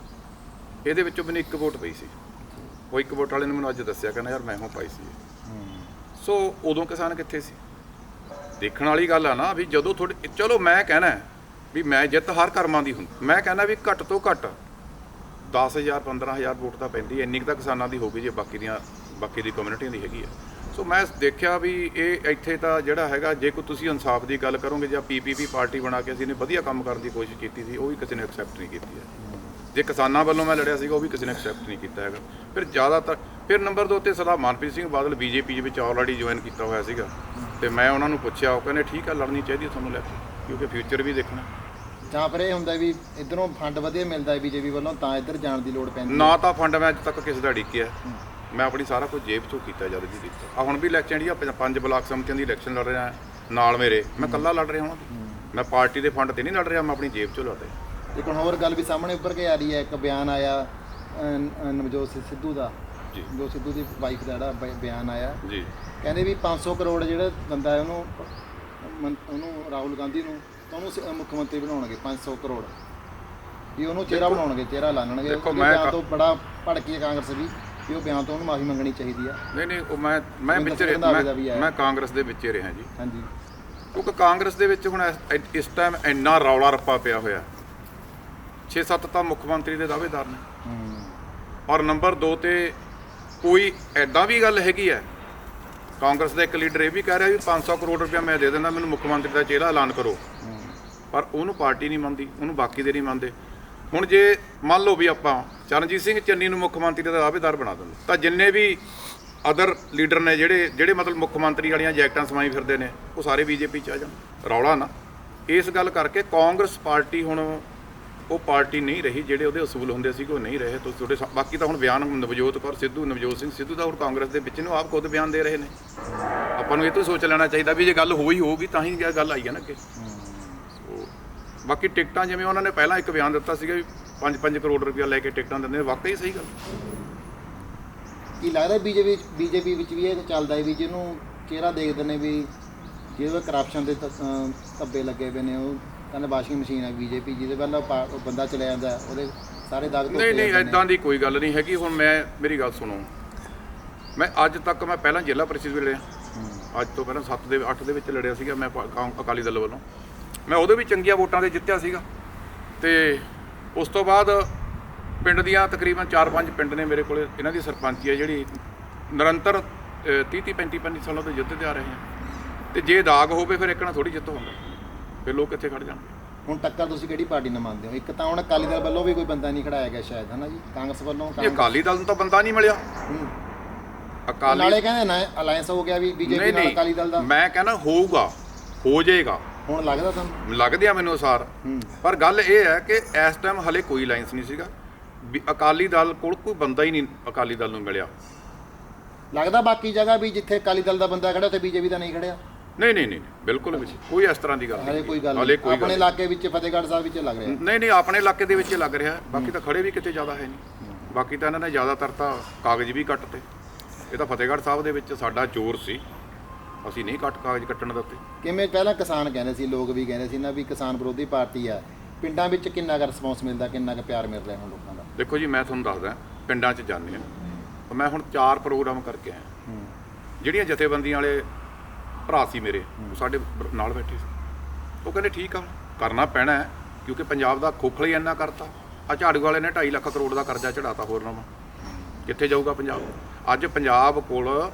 ਇਹਦੇ ਵਿੱਚੋਂ ਮੈਨੂੰ ਇੱਕ ਵੋਟ ਪਈ ਸੀ। ਉਹ ਇੱਕ ਵੋਟ ਵਾਲੇ ਨੇ ਮੈਨੂੰ ਅੱਜ ਦੱਸਿਆ ਕਹਿੰਦਾ ਯਾਰ ਮੈਂ ਹੋ ਪਾਈ ਸੀ ਸੋ ਉਦੋਂ ਕਿਸਾਨ ਕਿੱਥੇ ਸੀ? ਦੇਖਣ ਵਾਲੀ ਗੱਲ ਆ ਨਾ ਵੀ ਜਦੋਂ ਤੁਹਾਡੇ ਚਲੋ ਮੈਂ ਕਹਿਣਾ ਵੀ ਮੈਂ ਜਿੱਤ ਹਰ ਕਰਮਾਂ ਦੀ ਹੁੰਦੀ। ਮੈਂ ਕਹਿੰਦਾ ਵੀ ਘੱਟ ਤੋਂ ਘੱਟ 10000 15000 ਵੋਟ ਤਾਂ ਪੈਂਦੀ ਹੈ। ਇੰਨੀ ਕੁ ਤਾਂ ਕਿਸਾਨਾਂ ਦੀ ਹੋਊਗੀ ਜੇ ਬਾਕੀ ਦੀਆਂ ਬਾਕੀ ਦੀ ਕਮਿਊਨਿਟੀਆਂ ਦੀ ਹੈਗੀ ਆ। ਸੋ ਮੈਂ ਦੇਖਿਆ ਵੀ ਇਹ ਇੱਥੇ ਤਾਂ ਜਿਹੜਾ ਹੈਗਾ, ਜੇ ਕੋਈ ਤੁਸੀਂ ਇਨਸਾਫ ਦੀ ਗੱਲ ਕਰੋਗੇ ਜਾਂ ਪੀਪੀਪੀ ਪਾਰਟੀ ਬਣਾ ਕੇ ਅਸੀਂ ਨੇ ਵਧੀਆ ਕੰਮ ਕਰਨ ਦੀ ਕੋਸ਼ਿਸ਼ ਕੀਤੀ ਸੀ, ਉਹ ਵੀ ਕਿਸੇ ਨੇ ਐਕਸੈਪਟ ਨਹੀਂ ਕੀਤੀ ਹੈ। ਜੇ ਕਿਸਾਨਾਂ ਵੱਲੋਂ ਮੈਂ ਲੜਿਆ ਸੀਗਾ ਉਹ ਵੀ ਕਿਸੇ ਨੇ ਐਕਸੈਪਟ ਨਹੀਂ ਕੀਤਾ ਹੈਗਾ। ਫਿਰ ਜ਼ਿਆਦਾਤਰ ਫਿਰ ਨੰਬਰ ਦੋ ਤੇ ਸਰਦਾਰ ਮਨਪ੍ਰੀਤ ਸਿੰਘ ਬਾਦਲ ਬੀਜੇਪੀ ਦੇ ਵਿੱਚ ਆਲਰੇਡੀ ਜੁਆਇਨ ਕੀਤਾ ਹੋਇਆ ਸੀਗਾ। ਤੇ ਮੈਂ ਉਹਨਾਂ ਨੂੰ ਪੁੱਛਿਆ ਉਹ ਕਹਿੰਦੇ ਠੀਕ ਆ ਲੜਨੀ ਚਾਹੀਦੀ ਹੈ ਤੁਹਾਨੂੰ ਲੈ ਕੇ ਕਿਉਂਕਿ ਫਿਊਚਰ ਵੀ ਦੇਖਣਾ। ਜਾਂ ਫਿਰ ਇਹ ਹੁੰਦਾ ਵੀ ਇਧਰੋਂ ਫੰਡ ਵਧੀਆ ਮਿਲਦਾ ਹੈ ਬੀਜੇਪੀ ਵੱਲੋਂ ਤਾਂ ਇੱਧਰ ਜਾਣ ਦੀ ਲੋੜ ਪੈਂਦੀ ਨਾ ਤਾਂ ਫੰਡ ਮੈਂ ਅੱਜ ਤੱਕ ਕਿਸੇ ਦਾ ਡਿੱਕਿਆ ਮੈਂ ਆਪਣੀ ਸਾਰਾ ਕੁਝ ਜੇਬ ਚੋਂ ਕੀਤਾ ਜਦ ਵੀ ਕੀਤਾ। ਆ ਹੁਣ ਵੀ ਇਲੈਕਸ਼ਨ ਜਿਹੜੀ ਆ ਪੰਜ- ਪੰਜ ਬਲਾਕ ਸਮਿਤੀਆਂ ਦੀ ਇਲੈਕਸ਼ਨ ਲੜ ਰਿਹਾ ਨਾਲ ਮੇਰੇ। ਮੈਂ ਇਕੱਲਾ ਲੜ ਰਿਹਾ ਹਾਂ। ਮੈਂ ਪਾਰਟੀ ਦੇ ਫੰਡ ਤੇ ਨਹੀਂ ਲੜ ਰਿਹਾ ਮੈਂ ਆਪਣੀ ਜੇਬ ਚੋਂ ਲੜ ਰਿਹਾ। ਇੱਕ ਹੁਣ ਹੋਰ ਗੱਲ ਵੀ ਸਾਹਮਣੇ ਉੱਪਰ ਕੇ ਆ ਰਹੀ ਹੈ ਇੱਕ ਬਿਆਨ ਆਇਆ ਨਵਜੋਤ ਸਿੰਘ ਸਿੱਧੂ ਦਾ। ਜੀ। ਜੋ ਸਿੱਧੂ ਦੀ ਵਾਈਫ ਦਾ ਜਿਹੜਾ ਬ- ਬਿਆਨ ਆਇਆ। ਜੀ। ਕਹਿੰਦੇ ਵੀ 500 ਕਰੋੜ ਜਿਹੜਾ ਬੰਦਾ ਹੈ ਉਹਨੂੰ ਮਨ- ਉਹਨੂੰ ਰਾਹੁਲ ਗਾਂਧੀ ਨੂੰ ਤਾਂ ਉਹਨੂੰ ਸ- ਮੁੱਖ ਮੰਤਰੀ ਬਣਾਉਣਗੇ 500 ਕਰੋੜ। ਵੀ ਉਹਨੂੰ ਚਿਹਰਾ ਬਣਾਉਣਗੇ ਚਿਹਰਾ ਲਾਣਗੇ ਦੇਖੋ, ਉਹਦੇ ਮੈਂ ਬਿਆਨ ਕ- ਤੋਂ ਬੜਾ ਭੜਕੀ ਹੈ ਕਾਂਗਰਸ ਵੀ ਵੀ ਉਹ ਬਿਆਨ ਤੋਂ ਉਹਨੂੰ ਮਾਫੀ ਮੰਗਣੀ ਚਾਹੀਦੀ ਆ। ਨਹੀਂ ਨਹੀਂ ਉਹ ਮੈਂ ਮੈਂ ਮੈਨੂੰ ਵਿੱਚ ਤਾਂ ਰਿਹਾ- ਰੰਧਾਵੇ ਦਾ ਵੀ ਮੈਂ ਆਇਆ। ਮੈਂ ਕਾਂਗਰਸ ਦੇ ਵਿੱਚ ਹੀ ਰਿਹਾ ਜੀ। ਹਾਂਜੀ। ਕਿਉਂਕਿ ਕਾਂਗਰਸ ਦੇ ਵਿੱਚ ਹੁਣ ਇਸ- ਇਸ ਟਾਈਮ ਇੰਨਾ ਰੌਲਾ ਰੱਪਾ ਪਿਆ ਹੋਇਆ। 6-7 ਤਾਂ ਮੁੱਖ ਮੰਤਰੀ ਦੇ ਦਾਅਵੇਦਾਰ ਨੇ। ਔਰ ਨੰਬਰ 2 ਤੇ ਕੋਈ ਐਦਾਂ ਵੀ ਗੱਲ ਹੈਗੀ ਹੈ। ਕਾਂਗਰਸ ਦਾ ਇੱਕ ਲੀਡਰ ਇਹ ਵੀ ਕਹਿ ਰਿਹਾ ਵੀ 500 ਕਰੋੜ ਰੁਪਇਆ ਮੈਂ ਦੇ ਦਿੰਦਾ ਮੈਨੂੰ ਮੁੱਖ ਮੰਤਰੀ ਦਾ ਚਿਹਰਾ ਐਲਾਨ ਕਰੋ। ਪਰ ਉਹਨੂੰ ਪਾਰਟੀ ਨਹੀਂ ਮੰਨਦੀ ਉਹਨੂੰ ਬਾਕੀ ਦੇ ਨਹੀਂ ਮੰਨਦੇ। ਹੁਣ ਜੇ ਮੰਨ ਲਓ ਵੀ ਆਪਾਂ ਚਰਨਜੀਤ ਸਿੰਘ ਚੰਨੀ ਨੂੰ ਮੁੱਖ ਮੰਤਰੀ ਦਾ ਦਾਅਵੇਦਾਰ ਬਣਾ ਦਿੰਦੇ ਤਾਂ ਜਿੰਨੇ ਵੀ ਅਦਰ ਲੀਡਰ ਨੇ ਜਿਹੜੇ ਜਿਹੜੇ ਮਤਲਬ ਮੁੱਖ ਮੰਤਰੀ ਵਾਲੀਆਂ ਜੈਕਟਾਂ ਸਮਾਈ ਫਿਰਦੇ ਨੇ ਉਹ ਸਾਰੇ ਬੀਜੇਪੀ ਚ ਆ ਜਾਣ। ਰੌਲਾ ਨਾ। ਇਸ ਗੱਲ ਕਰਕੇ ਕਾਂਗਰਸ ਪਾਰਟੀ ਹੁਣ ਉਹ ਪਾਰਟੀ ਨਹੀਂ ਰਹੀ ਜਿਹੜੇ ਉਹਦੇ ਅਸੂਲ ਹੁੰਦੇ ਸੀ ਉਹ ਨਹੀਂ ਰਹੇ। ਤੁਸੀਂ ਤੁਹਾਡੇ ਸਾ- ਬਾਕੀ ਤਾਂ ਹੁਣ ਬਿਆਨ ਨਵਜੋਤ ਕੌਰ ਸਿੱਧੂ ਨਵਜੋਤ ਸਿੰਘ ਸਿੱਧੂ ਦਾ ਹੁਣ ਕਾਂਗਰਸ ਦੇ ਵਿੱਚ ਨੂੰ ਆਪ ਖੁਦ ਬਿਆਨ ਦੇ ਰਹੇ ਨੇ। ਆਪਾਂ ਨੂੰ ਇਹ ਤੋਂ ਸੋਚ ਲੈਣਾ ਚਾਹੀਦਾ ਵੀ ਜੇ ਗੱਲ ਹੋਈ ਹੋਊਗੀ ਤਾਂ ਹੀ ਇਹ ਗੱਲ ਆਈ ਹੈ ਨਾ ਅੱਗੇ। ਸੋ, ਬਾਕੀ ਟਿਕਟਾਂ ਜਿਵੇਂ ਉਹਨਾਂ ਨੇ ਪਹਿਲਾਂ ਇੱਕ ਬਿਆਨ ਦਿੱਤਾ ਸੀਗਾ ਵੀ 5-5 ਕਰੋੜ ਰੁਪਇਆ ਲੈ ਕੇ ਟਿਕਟਾਂ ਦਿੰਦੇ ਨੇ ਵਾਕਈ ਸਹੀ ਗੱਲ। ਕੀ ਲੱਗਦਾ ਬੀਜੇਪੀ ਬੀਜੇਪੀ ਵਿੱਚ ਵੀ ਇਹ ਚੱਲਦਾ ਹੈ ਵੀ ਜਿਹਨੂੰ ਚਿਹਰਾ ਦੇਖਦੇ ਨੇ ਵੀ ਜਿਹਦੇ ਕਰਪਸ਼ਨ ਦੇ ਧ- ਅਹ ਧੱਬੇ ਲੱਗੇ ਹੋਏ ਨੇ ਉਹ ਕਹਿੰਦੇ ਵਾਸ਼ਿੰਗ ਮਸ਼ੀਨ ਹੈ ਬੀਜੇਪੀ ਜਿਹਦੇ ਵੱਲ ਉਹ ਪਾ- ਉਹ ਬੰਦਾ ਚਲਿਆ ਜਾਂਦਾ ਉਹਦੇ ਸਾਰੇ ਦਾਅਵੇ ਨਹੀਂ ਧੋਤੇ ਨਹੀਂ ਜਾਂਦੇ ਨੇ। ਐਦਾਂ ਦੀ ਕੋਈ ਗੱਲ ਨਹੀਂ ਹੈਗੀ ਹੁਣ ਮੈਂ ਮੇਰੀ ਗੱਲ ਸੁਣੋ। ਮੈਂ ਅੱਜ ਤੱਕ ਮੈਂ ਪਹਿਲਾਂ ਜ਼ਿਲ੍ਹਾ ਪ੍ਰੀਸ਼ਦ ਵੀ ਲੜਿਆ। ਅੱਜ ਤੋਂ ਪਹਿਲਾਂ 7 ਦੇ 8 ਦੇ ਵਿੱਚ ਲੜਿਆ ਸੀਗਾ ਮੈਂ ਪਾ- ਕਾਂ- ਅਕਾਲੀ ਦਲ ਵੱਲੋਂ। ਮੈਂ ਉਹਦੇ ਵੀ ਚੰਗੀਆਂ ਵੋਟਾਂ ਦੇ ਜਿੱਤਿਆ ਸੀਗਾ। ਤੇ ਉਸ ਤੋਂ ਬਾਅਦ ਪਿੰਡ ਦੀਆਂ ਤਕਰੀਬਨ 4-5 ਪਿੰਡ ਨੇ ਮੇਰੇ ਕੋਲੇ ਇਹਨਾਂ ਦੀ ਸਰਪੰਚੀ ਹੈ ਜਿਹੜੀ ਨਿਰੰਤਰ 30-30 35-35 ਸਾਲਾਂ ਤੋਂ ਜਿੱਤਦੇ ਆ ਰਹੇ ਆ। ਤੇ ਜੇ ਦਾਗ ਹੋਵੇ ਫਿਰ ਇੱਕ ਨਾਲ ਥੋੜੀ ਜਿੱਤ ਹੁੰਦਾ ਫਿਰ ਲੋਕ ਕਿੱਥੇ ਖੜ ਜਾਣਗੇ। ਹੁਣ ਟੱਕਰ ਤੁਸੀਂ ਕਿਹੜੀ ਪਾਰਟੀ ਨਾਲ ਮੰਨਦੇ ਹੋ? ਇੱਕ ਤਾਂ ਹੁਣ ਅਕਾਲੀ ਦਲ ਵੱਲੋਂ ਵੀ ਕੋਈ ਬੰਦਾ ਨਹੀਂ ਖੜਾਇਆ ਗਿਆ ਸ਼ਾਇਦ ਹੈ ਨਾ ਜੀ? ਕਾਂਗਰਸ ਵੱਲੋਂ ਇਹ ਕਾਂਗਰਸ- ਅਕਾਲੀ ਦਲ ਨੂੰ ਤਾਂ ਬੰਦਾ ਨਹੀਂ ਮਿਲਿਆ। ਹੂੰ। ਅਕਾਲੀ ਨਾਲੇ ਕਹਿੰਦੇ ਨਾ ਅਲਾਈਅੰਸ ਹੋ ਗਿਆ ਵੀ ਬੀਜੇਪੀ ਨਾਲ ਅਕਾਲੀ ਦਲ ਦਾ। ਮੈਂ ਕਹਿੰਦਾ ਹੋਊਗਾ ਹੋ ਜਾਏਗਾ। ਹੁਣ ਲੱਗਦਾ ਤੁਹਾਨੂੰ? ਲੱਗਦੇ ਆ ਮੈਨੂੰ ਅਸਾਰ। ਹੂੰ। ਪਰ ਗੱਲ ਇਹ ਹੈ ਕਿ ਇਸ ਟਾਈਮ ਹਲੇ ਕੋਈ ਲਾਈਨਸ ਨਹੀਂ ਸੀਗਾ। ਵੀ ਅਕਾਲੀ ਦਲ ਕੋਲ ਕੋਈ ਬੰਦਾ ਹੀ ਨਹੀਂ ਅਕਾਲੀ ਦਲ ਨੂੰ ਮਿਲਿਆ। ਲੱਗਦਾ ਬਾਕੀ ਜਗ੍ਹਾ ਵੀ ਜਿੱਥੇ ਅਕਾਲੀ ਦਲ ਦਾ ਬੰਦਾ ਖੜਾ ਉੱਥੇ ਬੀਜੇਪੀ ਦਾ ਨਹੀਂ ਖੜਿਆ। ਨਹੀਂ ਨਹੀਂ ਨਹੀਂ ਬਿਲਕੁਲ ਵੀ। ਕੋਈ ਇਸ ਤਰ੍ਹਾਂ ਦੀ ਗੱਲ ਹਲੇ ਕੋਈ ਗੱਲ ਹਲੇ ਨਹੀਂ। ਕੋਈ ਆਪਣੇ ਇਲਾਕੇ ਵਿੱਚ ਫਤਿਹਗੜ੍ਹ ਸਾਹਿਬ ਵਿੱਚ ਲੱਗ ਰਿਹਾ। ਨਹੀਂ ਨਹੀਂ ਆਪਣੇ ਇਲਾਕੇ ਦੇ ਵਿੱਚ ਲੱਗ ਰਿਹਾ। ਬਾਕੀ ਤਾਂ ਖੜੇ ਵੀ ਕਿਤੇ ਜ਼ਿਆਦਾ ਹੈ ਨਹੀਂ। ਬਾਕੀ ਤਾਂ ਇਹਨਾਂ ਨੇ ਜ਼ਿਆਦਾਤਰ ਤਾਂ ਕਾਗਜ਼ ਵੀ ਕੱਟਤੇ। ਇਹ ਤਾਂ ਫਤਿਹਗੜ੍ਹ ਸਾਹਿਬ ਦੇ ਵਿੱਚ ਸਾਡਾ ਜ਼ੋਰ ਸੀ। ਅਸੀਂ ਨਹੀਂ ਕੱਟ ਕਾਗਜ਼ ਕੱਟਣ ਦਿੱਤੇ। ਕਿਵੇਂ? ਪਹਿਲਾਂ ਕਿਸਾਨ ਕਹਿੰਦੇ ਸੀ ਲੋਕ ਵੀ ਕਹਿੰਦੇ ਸੀ ਨਾ ਵੀ ਕਿਸਾਨ ਵਿਰੋਧੀ ਪਾਰਟੀ ਆ। ਪਿੰਡਾਂ ਵਿੱਚ ਕਿੰਨਾ ਕੁ ਰਿਸਪੌਂਸ ਮਿਲਦਾ ਕਿੰਨਾ ਕੁ ਪਿਆਰ ਮਿਲ ਰਿਹਾ ਹੁਣ ਲੋਕਾਂ ਦਾ? ਦੇਖੋ ਜੀ ਮੈਂ ਤੁਹਾਨੂੰ ਦੱਸਦਾ ਪਿੰਡਾਂ 'ਚ ਜਾਂਦੇ ਆ ਮੈਂ ਹੁਣ ਚਾਰ ਪ੍ਰੋਗਰਾਮ ਕਰਕੇ ਆਇਆ। ਜਿਹੜੀਆਂ ਜਥੇਬੰਦੀਆਂ ਵਾਲੇ ਭਰਾ ਸੀ ਮੇਰੇ ਉਹ ਸਾਡੇ ਬ- ਨਾਲ ਬੈਠੇ ਸੀ। ਉਹ ਕਹਿੰਦੇ ਠੀਕ ਆ ਕਰਨਾ ਪੈਣਾ ਹੈ ਕਿਉਂਕਿ ਪੰਜਾਬ ਦਾ ਖੋਖਲਾ ਹੀ ਇੰਨਾ ਕਰਤਾ। ਆ ਝਾੜੂ ਵਾਲੇ ਨੇ 2.5 ਲੱਖ ਕਰੋੜ ਦਾ ਕਰਜ਼ਾ ਚੜਾਤਾ ਹੋਰ ਨਵਾਂ ਕਿੱਥੇ ਜਾਊਗਾ ਪੰਜਾਬ? ਅੱਜ ਪੰਜਾਬ ਕੋਲ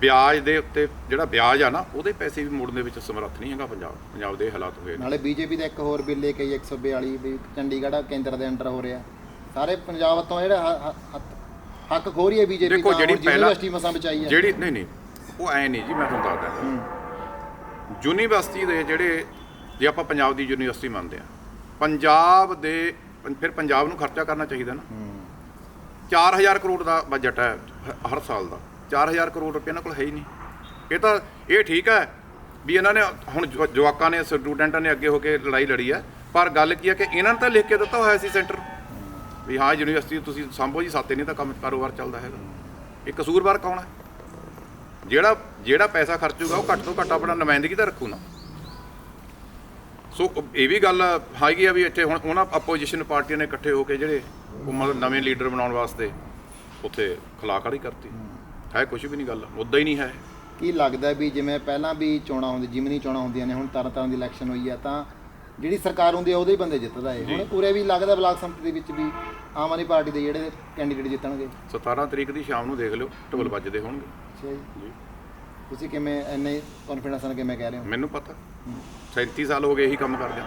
ਵਿਆਜ ਦੇ ਉੱਤੇ ਜਿਹੜਾ ਵਿਆਜ ਆ ਨਾ ਉਹਦੇ ਪੈਸੇ ਵੀ ਮੋੜਨ ਦੇ ਵਿੱਚ ਸਮਰੱਥ ਨਹੀਂ ਹੈਗਾ ਪੰਜਾਬ ਪੰਜਾਬ ਦੇ ਹਾਲਾਤ ਹੋਏ ਨੇ। ਨਾਲੇ ਬੀਜੇਪੀ ਦਾ ਇੱਕ ਹੋਰ ਬਿੱਲ ਲੈ ਕੇ ਆਈ 142 ਵੀ ਚੰਡੀਗੜ੍ਹ ਕੇਂਦਰ ਦੇ ਅੰਡਰ ਹੋ ਰਿਹਾ। ਸਾਰੇ ਪੰਜਾਬ ਤੋਂ ਜਿਹੜਾ ਹ- ਹ- ਹੱਕ- ਹੱਕ ਖੋ ਰਹੀ ਹੈ ਬੀਜੇਪੀ ਦੇਖੋ, ਜਿਹੜੀ ਪਹਿਲਾਂ- ਯੂਨੀਵਰਸਿਟੀ ਮਸਾਂ ਬਚਾਈ ਹੈ। ਜਿਹੜੀ ਨਹੀਂ ਨਹੀਂ ਉਹ ਐ ਨਹੀਂ ਜੀ ਮੈਂ ਤੁਹਾਨੂੰ ਦੱਸਦਾ। ਯੂਨੀਵਰਸਿਟੀ ਦੇ ਜਿਹੜੇ ਜੇ ਆਪਾਂ ਪੰਜਾਬ ਦੀ ਯੂਨੀਵਰਸਿਟੀ ਮੰਨਦੇ ਆ ਪੰਜਾਬ ਦੇ ਫਿਰ ਪੰਜਾਬ ਨੂੰ ਖਰਚਾ ਕਰਨਾ ਚਾਹੀਦਾ ਨਾ। ਹੂੰ। 4000 ਕਰੋੜ ਦਾ ਬਜਟ ਹੈ ਹਰ ਸਾਲ ਦਾ। 4000 ਕਰੋੜ ਰੁਪਏ ਇਹਨਾਂ ਕੋਲ ਹੈ ਹੀ ਨਹੀਂ। ਇਹ ਤਾਂ ਇਹ ਠੀਕ ਹੈ ਵੀ ਇਹਨਾਂ ਨੇ ਹੁਣ ਜਵਾ- ਜਵਾਕਾਂ ਨੇ ਸਟੂਡੈਂਟਾਂ ਨੇ ਅੱਗੇ ਹੋ ਕੇ ਲੜਾਈ ਲੜੀ ਹੈ। ਪਰ ਗੱਲ ਕੀ ਹੈ ਕਿ ਇਹਨਾਂ ਨੇ ਤਾਂ ਲਿਖ ਕੇ ਦਿੱਤਾ ਹੋਇਆ ਸੀ ਸੈਂਟਰ। ਵੀ ਹਾਂ ਯੂਨੀਵਰਸਿਟੀ ਤੁਸੀਂ ਸੰਭੋ ਜੀ ਸਾਤੇ ਨਹੀਂ ਤਾਂ ਕੰਮ ਕਾਰੋਬਾਰ ਚੱਲਦਾ ਹੈਗਾ। ਇਹ ਕਸੂਰਵਾਰ ਕੌਣ ਹੈ? ਜਿਹੜਾ ਜਿਹੜਾ ਪੈਸਾ ਖਰਚੂਗਾ ਉਹ ਘੱਟ ਤੋਂ ਘੱਟ ਆਪਣਾ ਨੁਮਾਇੰਦਗੀ ਤਾਂ ਰੱਖੂ ਨਾ। ਸੋ ਇਹ ਵੀ ਗੱਲ ਹੈਗੀ ਆ ਵੀ ਇੱਥੇ ਹੁਣ ਉਹਨਾਂ ਆਪੋਜੀਸ਼ਨ ਪਾਰਟੀਆਂ ਨੇ ਇਕੱਠੇ ਹੋ ਕੇ ਜਿਹੜੇ ਉਹ ਮਤਲਬ ਨਵੇਂ ਲੀਡਰ ਬਣਾਉਣ ਵਾਸਤੇ ਉੱਥੇ ਖਲਾ ਖੜੀ ਕਰਤੀ। ਹੈ ਕੁਝ ਵੀ ਨਹੀਂ ਗੱਲ, ਮੁੱਦਾ ਹੀ ਨਹੀਂ ਹੈ। ਕੀ ਲੱਗਦਾ ਵੀ ਜਿਵੇਂ ਪਹਿਲਾਂ ਵੀ ਚੋਣਾਂ ਹੁੰਦੀ, ਜਿਮਨੀ ਚੋਣਾਂ ਹੁੰਦੀਆਂ ਨੇ, ਹੁਣ ਤਰ੍ਹਾਂ ਤਰ੍ਹਾਂ ਦੀ ਇਲੈਕਸ਼ਨ ਹੋਈ ਆ, ਤਾਂ ਜਿਹੜੀ ਸਰਕਾਰ ਹੁੰਦੀ ਆ ਉਹਦੇ ਹੀ ਬੰਦੇ ਜਿੱਤਦਾ ਏ ਹੁਣ ਪੂਰੇ ਵੀ ਲੱਗਦਾ ਬਲਾਕ ਸੰਮਤੀ ਦੇ ਵਿੱਚ ਵੀ ਆਮ ਆਦਮੀ ਪਾਰਟੀ ਦੇ ਜਿਹੜੇ ਕੈਂਡੀਡੇਟ ਜਿੱਤਣਗੇ। 17 ਤਰੀਕ ਦੀ ਸ਼ਾਮ ਨੂੰ ਦੇਖ ਲਿਓ ਢੋਲ ਵੱਜਦੇ ਹੋਣਗੇ। ਅੱਛਾ ਜੀ। ਤੁਸੀਂ ਕਿਵੇਂ ਇੰਨੇ ਕੌਨਫੀਡੈਂਸ ਨਾਲ ਕਿਵੇਂ ਕਹਿ ਰਹੇ ਹੋ? ਮੈਨੂੰ ਪਤਾ। 37 ਸਾਲ ਹੋ ਗਏ ਇਹੀ ਕੰਮ ਕਰਦੇ ਆ।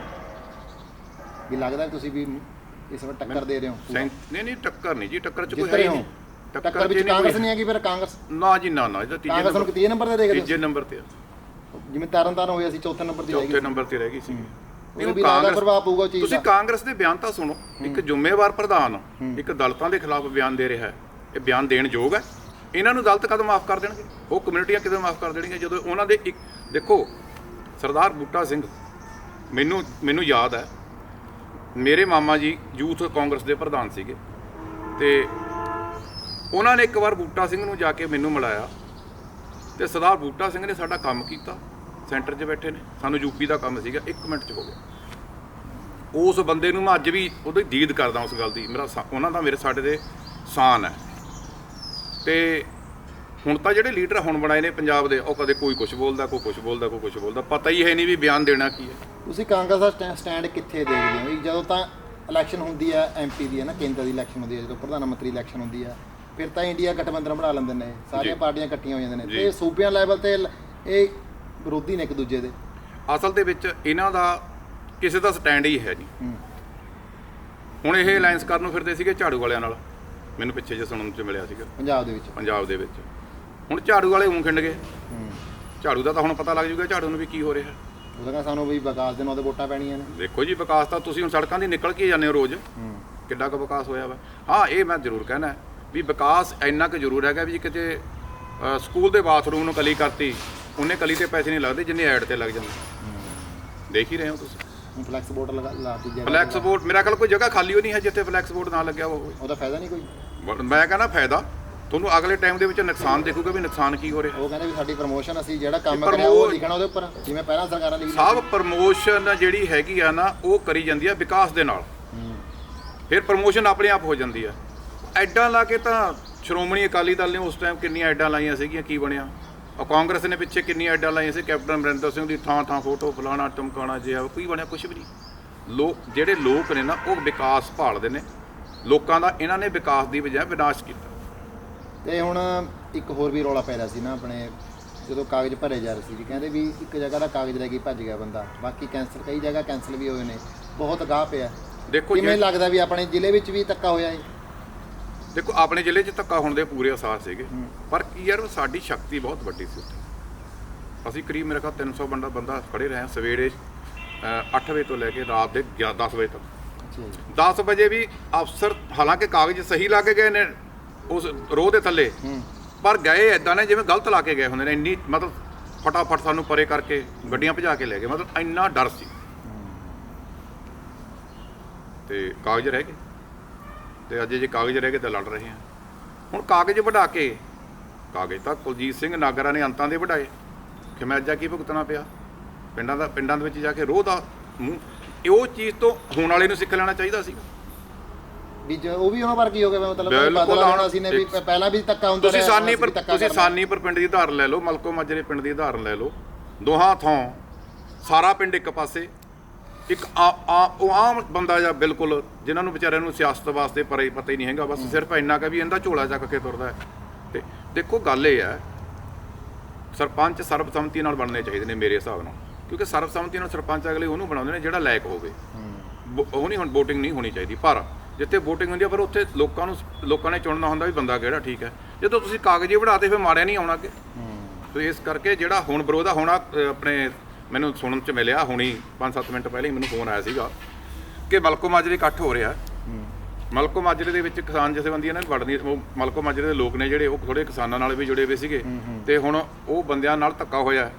ਵੀ ਲੱਗਦਾ ਤੁਸੀਂ ਵੀ ਇਸ ਵਾਰ ਟੱਕਰ ਦੇ ਰਹੇ ਹੋ ਨਹੀਂ ਨਹੀਂ ਟੱਕਰ ਨਹੀਂ ਜੀ ਟੱਕਰ ਚ ਕੋਈ ਹੈ ਰਹੇ ਹੀ ਹੋ? ਨਹੀਂ। ਟੱਕਰ ਵਿੱਚ ਕਾਂਗਰਸ ਨਹੀਂ ਹੈਗੀ ਫਿਰ ਕਾਂਗਰਸ? ਨਾ ਜੀ ਨਾ ਨਾ ਇਹ ਤਾਂ ਤੀਜੇ ਕਾਂਗਰਸ ਨੂੰ ਨੰਬਰ ਤੇ ਦੇਖਦੇ ਤੀਜੇ ਨੰਬਰ ਤੇ ਹੋ ਜਿਵੇਂ ਤਰਨ ਤਾਰਨ ਹੋਇਆ ਸੀ ਚੌਥੇ ਨੰਬਰ ਤੇ ਚੌਥੇ ਜਾਏਗੀ ਨੰਬਰ ਤੇ ਰਹਿ ਗਈ ਸੀ। ਉਹ ਵੀ ਲੱਗਦਾ ਪ੍ਰਭਾਵ ਪਊਗਾ ਚੀਜ਼ ਤੁਸੀਂ ਕਾਂਗਰਸ ਦੇ ਬਿਆਨ ਤਾਂ ਸੁਣੋ। ਇੱਕ ਜ਼ਿੰਮੇਵਾਰ ਪ੍ਰਧਾਨ ਇੱਕ ਦਲਤਾਂ ਦੇ ਖਿਲਾਫ ਬਿਆਨ ਦੇ ਰਿਹਾ ਹੈ। ਇਹ ਬਿਆਨ ਦੇਣ ਯੋਗ ਹੈ। ਇਹਨਾਂ ਨੂੰ ਦਲਤ ਕਦੋਂ ਮਾਫ ਕਰ ਦੇਣਗੇ? ਉਹ ਕਮਿਊਨਿਟੀਆਂ ਕਿਦੋਂ ਮਾਫ ਕਰ ਦੇਣਗੀਆਂ? ਜਦੋਂ ਉਹਨਾਂ ਦੇ ਇੱਕ ਦੇਖੋ ਸਰਦਾਰ ਬੂਟਾ ਸਿੰਘ ਮੈਨੂੰ ਮੈਨੂੰ ਯਾਦ ਹੈ ਮੇਰੇ ਮਾਮਾ ਜੀ ਯੂਥ ਕਾਂਗਰਸ ਦੇ ਪ੍ਰਧਾਨ ਸੀਗੇ। ਤੇ ਉਹਨਾਂ ਨੇ ਇੱਕ ਵਾਰ ਬੂਟਾ ਸਿੰਘ ਨੂੰ ਜਾ ਕੇ ਮੈਨੂੰ ਮਿਲਾਇਆ। ਤੇ ਸਰਦਾਰ ਬੂਟਾ ਸਿੰਘ ਨੇ ਸਾਡਾ ਕੰਮ ਕੀਤਾ। ਸੈਂਟਰ 'ਚ ਬੈਠੇ ਨੇ। ਸਾਨੂੰ ਯੂਪੀ ਦਾ ਕੰਮ ਸੀਗਾ 1 ਮਿੰਟ 'ਚ ਹੋ ਗਿਆ। ਉਸ ਬੰਦੇ ਨੂੰ ਮੈਂ ਅੱਜ ਵੀ ਉਹਦੀ ਦੀਦ ਕਰਦਾ ਉਸ ਗੱਲ ਦੀ। ਮੇਰਾ ਉਹਨਾਂ ਦਾ ਮੇਰੇ ਸਾਡੇ ਦੇ ਸਾਨ ਹੈ। ਤੇ ਹੁਣ ਤਾਂ ਜਿਹੜੇ ਲੀਡਰ ਹੁਣ ਬਣਾਏ ਨੇ ਪੰਜਾਬ ਦੇ ਉਹ ਕਦੇ ਕੋਈ ਕੁਝ ਬੋਲਦਾ ਕੋਈ ਕੁਝ ਬੋਲਦਾ ਕੋਈ ਕੁਝ ਬੋਲਦਾ। ਪਤਾ ਹੀ ਹੈ ਨਹੀਂ ਵੀ ਬਿਆਨ ਦੇਣਾ ਕੀ ਹੈ। ਤੁਸੀਂ ਕਾਂਗਰਸ ਦਾ ਸਟੈ- ਸਟੈਂਡ ਕਿੱਥੇ ਦੇਖਦੇ ਹੋ? ਵੀ ਜਦੋਂ ਤਾਂ ਇਲੈਕਸ਼ਨ ਹੁੰਦੀ ਹੈ ਐਮਪੀ ਦੀ ਹੈ ਨਾ ਕੇਂਦਰ ਦੀ ਇਲੈਕਸ਼ਨ ਹੁੰਦੀ ਹੈ ਜਦੋਂ ਪ੍ਰਧਾਨ ਮੰਤਰੀ ਇਲੈਕਸ਼ਨ ਹੁੰਦੀ ਹੈ ਫਿਰ ਤਾਂ ਇੰਡੀਆ ਗਠਬੰਧਨ ਬਣਾ ਲੈਂਦੇ ਨੇ। ਸਾਰੀਆਂ। ਪਾਰਟੀਆਂ ਇਕੱਠੀਆਂ ਹੋ ਜਾਂਦੀਆਂ ਨੇ। ਤੇ ਸੂਬਿਆਂ ਲੈਵਲ ਤੇ ਇਹ ਵਿਰੋਧੀ ਨੇ ਇੱਕ ਦੂਜੇ ਦੇ? ਅਸਲ ਦੇ ਵਿੱਚ ਇਹਨਾਂ ਦਾ ਕਿਸੇ ਦਾ ਸਟੈਂਡ ਹੀ ਹੈ ਹੂੰ। ਹੁਣ ਇਹ ਅਲਾਈਅੰਸ ਕਰਨ ਨੂੰ ਫਿਰਦੇ ਸੀਗੇ ਝਾੜੂ ਵਾਲਿਆਂ ਨਾਲ। ਮੈਨੂੰ ਪਿੱਛੇ ਜੇ ਸੁਣਨ ਚ ਮਿਲਿਆ ਸੀਗਾ। ਪੰਜਾਬ ਦੇ ਵਿੱਚ? ਪੰਜਾਬ ਦੇ ਵਿੱਚ। ਹੁਣ ਝਾੜੂ ਵਾਲੇ ਊਂ ਖਿੰਡ ਗਏ। ਝਾੜੂ ਦਾ ਤਾਂ ਹੁਣ ਪਤਾ ਲੱਗ ਜੂਗਾ ਝਾੜੂ ਨੂੰ ਵੀ ਕੀ ਹੋ ਰਿਹਾ। ਉਹ ਕਹਿੰਦਾ ਸਾਨੂੰ ਵੀ ਵਿਕਾਸ ਦੇ ਨਾਂ ਤੇ ਵੋਟਾਂ ਪੈਣੀਆਂ ਨੇ। ਦੇਖੋ ਜੀ ਵਿਕਾਸ ਤਾਂ ਤੁਸੀਂ ਹੁਣ ਸੜਕਾਂ ਦੀ ਨਿਕਲ ਕੇ ਜਾਂਦੇ ਹੋ ਰੋਜ਼। ਕਿੱਡਾ ਕੁ ਵਿਕਾਸ ਹੋਇਆ ਵਾ। ਹਾਂ ਇਹ ਮੈਂ ਜ਼ਰੂਰ ਕਹਿਣਾ ਵੀ ਵਿਕਾਸ ਇੰਨਾ ਕੁ ਜ਼ਰੂਰ ਹੈਗਾ ਵੀ ਕਿਤੇ ਸਕੂਲ ਦੇ ਬਾਥਰੂਮ ਨੂੰ ਕਲੀ ਕਰਤੀ ਉਹਨੇ ਕਲੀ ਤੇ ਪੈਸੇ ਨਹੀਂ ਲੱਗਦੇ ਜਿੰਨੇ ਐਡ ਤੇ ਲੱਗ ਜਾਂਦੇ। ਦੇਖ ਹੀ ਰਹੇ ਹੋ ਤੁਸੀਂ। ਹੁਣ ਫਲੈਕਸ ਬੋਰਡ ਲਗਾ ਲਾਤੀ ਜਗ੍ਹਾ ਫਲੈਕਸ ਬੋਰਡ ਮੇਰਾ ਖਿਆਲ ਕੋਈ ਜਗ੍ਹਾ ਖਾਲੀ ਹੋ ਨਹੀਂ ਹੈ ਜਿੱਥੇ ਫਲੈਕਸ ਬੋਰਡ ਨਾ ਲੱਗਿਆ ਹੋਵੇ। ਉਹਦਾ ਫਾਇਦਾ ਨਹੀਂ ਕੋਈ? ਮੈਂ ਕਹਿੰਦਾ ਫਾਇਦਾ। ਤੁਹਾਨੂੰ ਅਗਲੇ ਟਾਈਮ ਦੇ ਵਿੱਚ ਨੁਕਸਾਨ ਦੇਖੂਗਾ ਵੀ ਨੁਕਸਾਨ ਕੀ ਹੋ ਰਿਹਾ। ਉਹ ਕਹਿੰਦੇ ਵੀ ਸਾਡੀ ਪ੍ਰਮੋਸ਼ਨ ਅਸੀਂ ਜਿਹੜਾ ਕੰਮ ਕਰਿਆ ਉਹ ਲਿਖਣਾ ਉਹਦੇ ਉੱਪਰ। ਜਿਵੇਂ ਪਹਿਲਾਂ ਸਰਕਾਰਾਂ ਲਿਖੀ ਸਭ ਪ੍ਰਮੋਸ਼ਨ ਜਿਹੜੀ ਹੈਗੀ ਆ ਨਾ ਉਹ ਕਰੀ ਜਾਂਦੀ ਆ ਵਿਕਾਸ ਦੇ ਨਾਲ। ਫਿਰ ਪ੍ਰਮੋਸ਼ਨ ਆਪਣੇ ਆਪ ਹੋ ਜਾਂਦੀ ਆ। ਐਡਾਂ ਲਾ ਕੇ ਤਾਂ ਸ਼੍ਰੋਮਣੀ ਅਕਾਲੀ ਦਲ ਨੇ ਉਸ ਟਾਈਮ ਕਿੰਨੀਆਂ ਐਡਾਂ ਲਾਈਆਂ ਸੀਗੀਆਂ ਕੀ ਬਣਿਆ? ਆ ਕਾਂਗਰਸ ਨੇ ਪਿੱਛੇ ਕਿੰਨੀਆਂ ਐਡਾਂ ਲਾਈਆਂ ਸੀ ਕੈਪਟਨ ਅਮਰਿੰਦਰ ਸਿੰਘ ਦੀ ਥਾਂ ਥਾਂ ਫੋਟੋ ਫਲਾਣਾ ਟਮਕਾਣਾ ਜਿਹਾ ਕੋਈ ਬਣਿਆ ਕੁਝ ਵੀ ਨਹੀਂ। ਲੋਕ ਜਿਹੜੇ ਲੋਕ ਨੇ ਨਾ ਉਹ ਵਿਕਾਸ ਭਾਲਦੇ ਨੇ। ਲੋਕਾਂ ਦਾ ਇਹਨਾਂ ਨੇ ਵਿਕਾਸ ਦੀ ਬਜਾਏ ਵਿਨਾਸ਼ ਕੀਤਾ। ਤੇ ਹੁਣ ਇੱਕ ਹੋਰ ਵੀ ਰੌਲਾ ਪੈ ਰਿਹਾ ਸੀ ਨਾ ਆਪਣੇ ਜਦੋਂ ਕਾਗਜ਼ ਭਰੇ ਜਾ ਰਹੇ ਸੀ ਜੀ ਕਹਿੰਦੇ ਵੀ ਇੱਕ ਜਗ੍ਹਾ ਦਾ ਕਾਗਜ਼ ਲੈ ਕੇ ਭੱਜ ਗਿਆ ਬੰਦਾ। ਬਾਕੀ ਕੈਂਸਲ ਕਈ ਜਗ੍ਹਾ ਕੈਂਸਲ ਵੀ ਹੋਏ ਨੇ। ਬਹੁਤ ਗਾਹ ਪਿਆ। ਦੇਖੋ ਕਿਵੇਂ ਜੇ- ਲੱਗਦਾ ਵੀ ਆਪਣੇ ਜ਼ਿਲ੍ਹੇ ਵਿੱਚ ਵੀ ਧੱਕਾ ਹੋਇਆ ਹੈ ਦੇਖੋ ਆਪਣੇ ਜ਼ਿਲ੍ਹੇ 'ਚ ਧੱਕਾ ਹੋਣ ਦੇ ਪੂਰੇ ਅਸਾਰ ਸੀਗੇ। ਪਰ ਕੀ ਯਾਰ ਸਾਡੀ ਸ਼ਕਤੀ ਬਹੁਤ ਵੱਡੀ ਸੀ ਉੱਥੇ। ਅਸੀਂ ਕਰੀਬ ਮੇਰੇ ਖਿਆਲ 300 ਬੰਦਾ ਬੰਦਾ ਖੜੇ ਰਹੇ ਹਾਂ ਸਵੇਰੇ 8 ਵਜੇ ਤੋਂ ਲੈ ਕੇ ਰਾਤ ਦੇ 10 ਵਜੇ ਤੱਕ। ਅੱਛਾ ਜੀ। 10 ਵਜੇ ਵੀ ਅਫਸਰ ਹਾਲਾਂਕਿ ਕਾਗਜ਼ ਸਹੀ ਲਾ ਕੇ ਗਏ ਨੇ ਉਸ ਰੋਹ ਦੇ ਥੱਲੇ। ਪਰ ਗਏ ਐਦਾਂ ਨੇ ਜਿਵੇਂ ਗਲਤ ਲਾ ਕੇ ਗਏ ਹੁੰਦੇ ਨੇ। ਇੰਨੀ ਮਤਲਬ ਫਟਾਫਟ ਸਾਨੂੰ ਪਰੇ ਕਰਕੇ ਗੱਡੀਆਂ ਭਜਾ ਕੇ ਲੈ ਗਏ। ਮਤਲਬ ਇੰਨਾ ਡਰ ਸੀ। ਤੇ ਕਾਗਜ਼ ਰਹਿ ਗਏ। ਤੇ ਅੱਜ ਜੇ ਕਾਗਜ਼ ਰਹਿ ਗਏ ਤਾਂ ਲੜ ਰਹੇ ਹਾਂ ਹੁਣ ਕਾਗਜ਼ ਵਢਾ ਕੇ ਕਾਗਜ਼ ਤਾਂ ਕੁਲਜੀਤ ਸਿੰਘ ਨਾਗਰਾ ਨੇ ਅੰਤਾਂ ਦੇ ਵਢਾਏ। ਕਿ ਮੈਂ ਅੱਜਾ ਕੀ ਭੁਗਤਣਾ ਪਿਆ? ਪਿੰਡਾਂ ਦਾ ਪਿੰਡਾਂ ਦੇ ਵਿੱਚ ਜਾ ਕੇ ਰੋਹ ਦਾ ਮੂੰਹ ਉਹ ਚੀਜ਼ ਤੋਂ ਹੋਣ ਵਾਲੇ ਨੂੰ ਸਿੱਖ ਲੈਣਾ ਚਾਹੀਦਾ ਸੀ। ਵੀ ਜੋ ਉਹ ਵੀ ਉਹਨਾਂ ਵਰਗੀ ਹੋ ਗਿਆ ਮਤਲਬ ਬਿਲਕੁਲ, ਬਦਲਾ ਹੁਣ ਸੀ ਨੇ ਵੀ ਪਹਿਲਾਂ ਵੀ ਧੱਕਾ ਹੁੰਦਾ ਤੁਸੀਂ ਸਾਨੀ ਪਰ ਤੁਸੀਂ। ਸਾਨੀ ਪਰ ਪਿੰਡ ਦੀ ਉਦਾਹਰਨ ਲੈ ਲਓ ਮਲਕੋ ਮਾਜਰੇ ਪਿੰਡ ਦੀ ਉਦਾਹਰਨ ਲੈ ਲਓ। ਦੋਹਾਂ ਥਾਂ ਸਾਰਾ ਪਿੰਡ ਇੱਕ ਪਾਸੇ ਇੱਕ ਆ- ਆ- ਉਹ ਆਮ ਬੰਦਾ ਜਾਂ ਬਿਲਕੁਲ ਜਿਨ੍ਹਾਂ ਨੂੰ ਵਿਚਾਰਿਆਂ ਨੂੰ ਸਿਆਸਤ ਵਾਸਤੇ ਪਰੇ ਪਤਾ ਹੀ ਨਹੀਂ ਹੈਗਾ ਬਸ ਸਿਰਫ ਇੰਨਾ ਕਿ ਵੀ ਇਹਦਾ ਝੋਲਾ ਚੱਕ ਕੇ ਤੁਰਦਾ ਹੈ। ਤੇ ਦੇਖੋ ਗੱਲ ਇਹ ਹੈ ਸਰਪੰਚ ਸਰਬਸੰਮਤੀ ਨਾਲ ਬਣਨੇ ਚਾਹੀਦੇ ਨੇ ਮੇਰੇ ਹਿਸਾਬ ਨਾਲ ਕਿਉਂਕਿ ਸਰਬਸੰਮਤੀ ਨਾਲ ਸਰਪੰਚ ਅਗਲੇ ਉਹਨੂੰ ਬਣਾਉਂਦੇ ਨੇ ਜਿਹੜਾ ਲਾਇਕ ਹੋਵੇ। ਵੋ- ਉਹ ਨਹੀਂ ਹੁਣ VOTING ਨਹੀਂ ਹੋਣੀ ਚਾਹੀਦੀ ਪਰ ਜਿੱਥੇ VOTING ਹੁੰਦੀ ਆ ਪਰ ਉੱਥੇ ਲੋਕਾਂ ਨੂੰ ਲੋਕਾਂ ਨੇ ਚੁਣਨਾ ਹੁੰਦਾ ਵੀ ਬੰਦਾ ਕਿਹੜਾ ਠੀਕ ਹੈ। ਜਦੋਂ ਤੁਸੀਂ ਕਾਗਜ਼ੀ ਵੜਾਤੇ ਫਿਰ ਮਾਰਿਆ ਨਹੀਂ ਆਉਣਾ ਅੱਗੇ ਤੇ ਇਸ ਕਰਕੇ ਜਿਹੜਾ ਹੁਣ ਵਿਰੋਧ ਆ ਹੋਣਾ ਆਪਣੇ ਮੈਨੂੰ ਸੁਣਨ ਚ ਮਿਲਿਆ ਹੁਣੀ 5-7 ਮਿੰਟ ਪਹਿਲਾਂ ਹੀ ਮੈਨੂੰ ਫੋਨ ਆਇਆ ਸੀਗਾ ਕਿ ਮਲਕੋ ਮਾਜਰੇ ਇਕੱਠ ਹੋ ਰਿਹਾ। ਮਲਕੋ ਮਾਜਰੇ ਦੇ ਵਿੱਚ ਕਿਸਾਨ ਜਥੇਬੰਦੀਆਂ ਨੇ ਵੜਨੀ ਉਹ ਮਲਕੋ ਮਾਜਰੇ ਦੇ ਲੋਕ ਨੇ ਜਿਹੜੇ ਉਹ ਥੋੜੇ ਕਿਸਾਨਾਂ ਨਾਲ ਵੀ ਜੁੜੇ ਹੋਏ ਸੀਗੇ। ਤੇ ਹੁਣ ਉਹ ਬੰਦਿਆਂ ਨਾਲ ਧੱਕਾ ਹੋਇਆ